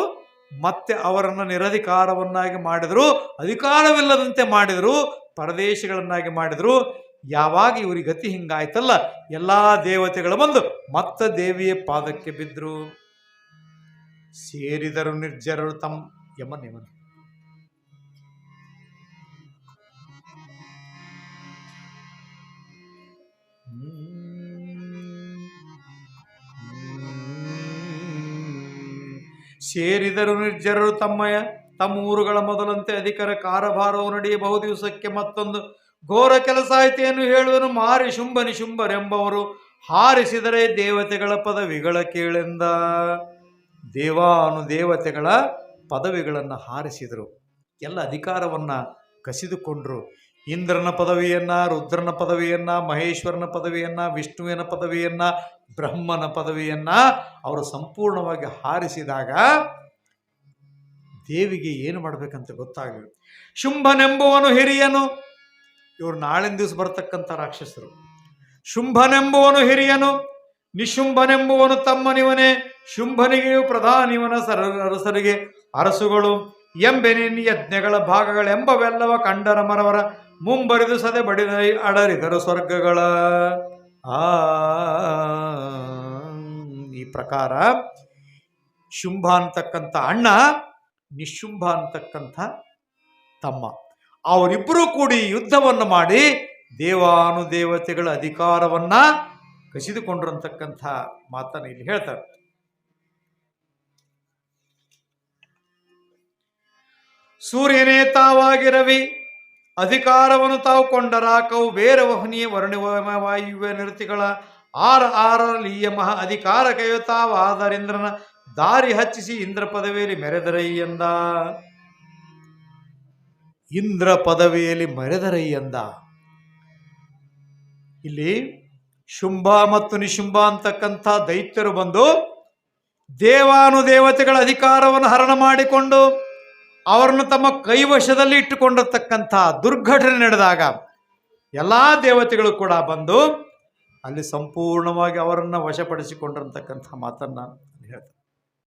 ಮತ್ತೆ ಅವರನ್ನು ನಿರಧಿಕಾರವನ್ನಾಗಿ ಮಾಡಿದರು, ಅಧಿಕಾರವಿಲ್ಲದಂತೆ ಮಾಡಿದರು, ಪರದೇಶಗಳನ್ನಾಗಿ ಮಾಡಿದರು. ಯಾವಾಗ ಇವರಿಗೆ ಗತಿ ಹಿಂಗಾಯ್ತಲ್ಲ, ಎಲ್ಲಾ ದೇವತೆಗಳು ಬಂದು ಮತ್ತ ದೇವಿಯ ಪಾದಕ್ಕೆ ಬಿದ್ದರು ಸೇರಿದರು ನಿರ್ಜರರು ತಮ್ಮ ಯಮನ್ ಯಮನ್ ಸೇರಿದರು ನಿರ್ಜರರು ತಮ್ಮಯ, ತಮ್ಮ ಊರುಗಳ ಮೊದಲಂತೆ ಅಧಿಕರ ಕಾರಭಾರವು ನಡೆಯಬಹುದು. ದಿವಸಕ್ಕೆ ಮತ್ತೊಂದು ಘೋರ ಕೆಲಸ ಆಯ್ತೇನು ಹೇಳುವನು ಮಾರಿ ಶುಂಭನಿ ಶುಂಭರೆಂಬವರು ಹಾರಿಸಿದರೆ ದೇವತೆಗಳ ಪದವಿಗಳ ಕೇಳೆಂದ. ದೇವಾನು ದೇವತೆಗಳ ಪದವಿಗಳನ್ನು ಹಾರಿಸಿದರು. ಎಲ್ಲ ಅಧಿಕಾರವನ್ನು ಕಸಿದುಕೊಂಡರು. ಇಂದ್ರನ ಪದವಿಯನ್ನ, ರುದ್ರನ ಪದವಿಯನ್ನ, ಮಹೇಶ್ವರನ ಪದವಿಯನ್ನ, ವಿಷ್ಣುವಿನ ಪದವಿಯನ್ನ, ಬ್ರಹ್ಮನ ಪದವಿಯನ್ನ ಅವರು ಸಂಪೂರ್ಣವಾಗಿ ಹಾರಿಸಿದಾಗ ದೇವಿಗೆ ಏನು ಮಾಡಬೇಕಂತ ಗೊತ್ತಾಗಲಿಲ್ಲ. ಶುಂಭನೆಂಬುವನು ಹಿರಿಯನು ಇವರು ನಾಳಿನ ದಿವಸ ಬರ್ತಕ್ಕಂಥ ರಾಕ್ಷಸರು. ಶುಂಭನೆಂಬುವನು ಹಿರಿಯನು, ನಿಶುಂಭನೆಂಬುವನು ತಮ್ಮನಿವನೇ, ಶುಂಭನಿಗೆಯು ಪ್ರಧಾನಿವನ ಸರ, ಅರಸರಿಗೆ ಅರಸುಗಳು ಎಂಬೆನಿನ್ ಯಜ್ಞಗಳ ಭಾಗಗಳೆಂಬವೆಲ್ಲವ ಕಂಡರ ಮರವರ ಮುಂಬರಿದು ಸದೆ ಬಡಿದ ಅಡರಿದರು ಸ್ವರ್ಗಗಳ. ಆ, ಈ ಪ್ರಕಾರ ಶುಂಭ ಅಂತಕ್ಕಂಥ ಅಣ್ಣ ನಿಶುಂಭ ಅಂತಕ್ಕಂಥ ತಮ್ಮ. ಅವರಿಬ್ಬರೂ ಕೂಡಿ ಯುದ್ಧವನ್ನು ಮಾಡಿ ದೇವಾನುದೇವತೆಗಳ ಅಧಿಕಾರವನ್ನ ಕಸಿದುಕೊಂಡಿರತಕ್ಕಂಥ ಮಾತನ್ನು ಇಲ್ಲಿ ಹೇಳ್ತಾರೆ. ಸೂರ್ಯನೇ ತಾವಾಗಿ ರವಿ ಅಧಿಕಾರವನ್ನು ತಾವು ಕೊಂಡರಾಕವು ಬೇರೆ ವಹನಿಯ ವರ್ಣಿವ ವಾಯುವ್ಯ ನಿರತಿಗಳ ಆರ ಆರರಲ್ಲಿ ಮಹಾ ಅಧಿಕಾರ ಕೈಯುತ್ತಾವಾದರಿಂದ್ರನ ದಾರಿ ಹಚ್ಚಿಸಿ ಇಂದ್ರ ಪದವಿಯಲ್ಲಿ ಮೆರೆದರೈ ಎಂದ. ಇಂದ್ರ ಪದವಿಯಲ್ಲಿ ಮರೆದರೆ ಎಂದ. ಇಲ್ಲಿ ಶುಂಭ ಮತ್ತು ನಿಶುಂಭ ಅಂತಕ್ಕಂಥ ದೈತ್ಯರು ಬಂದು ದೇವಾನುದೇವತೆಗಳ ಅಧಿಕಾರವನ್ನು ಹರಣ ಮಾಡಿಕೊಂಡು ಅವರನ್ನು ತಮ್ಮ ಕೈವಶದಲ್ಲಿ ಇಟ್ಟುಕೊಂಡಿರ್ತಕ್ಕಂಥ ದುರ್ಘಟನೆ ನಡೆದಾಗ ಎಲ್ಲ ದೇವತೆಗಳು ಕೂಡ ಬಂದು ಅಲ್ಲಿ ಸಂಪೂರ್ಣವಾಗಿ ಅವರನ್ನು ವಶಪಡಿಸಿಕೊಂಡಿರ್ತಕ್ಕಂಥ ಮಾತನ್ನ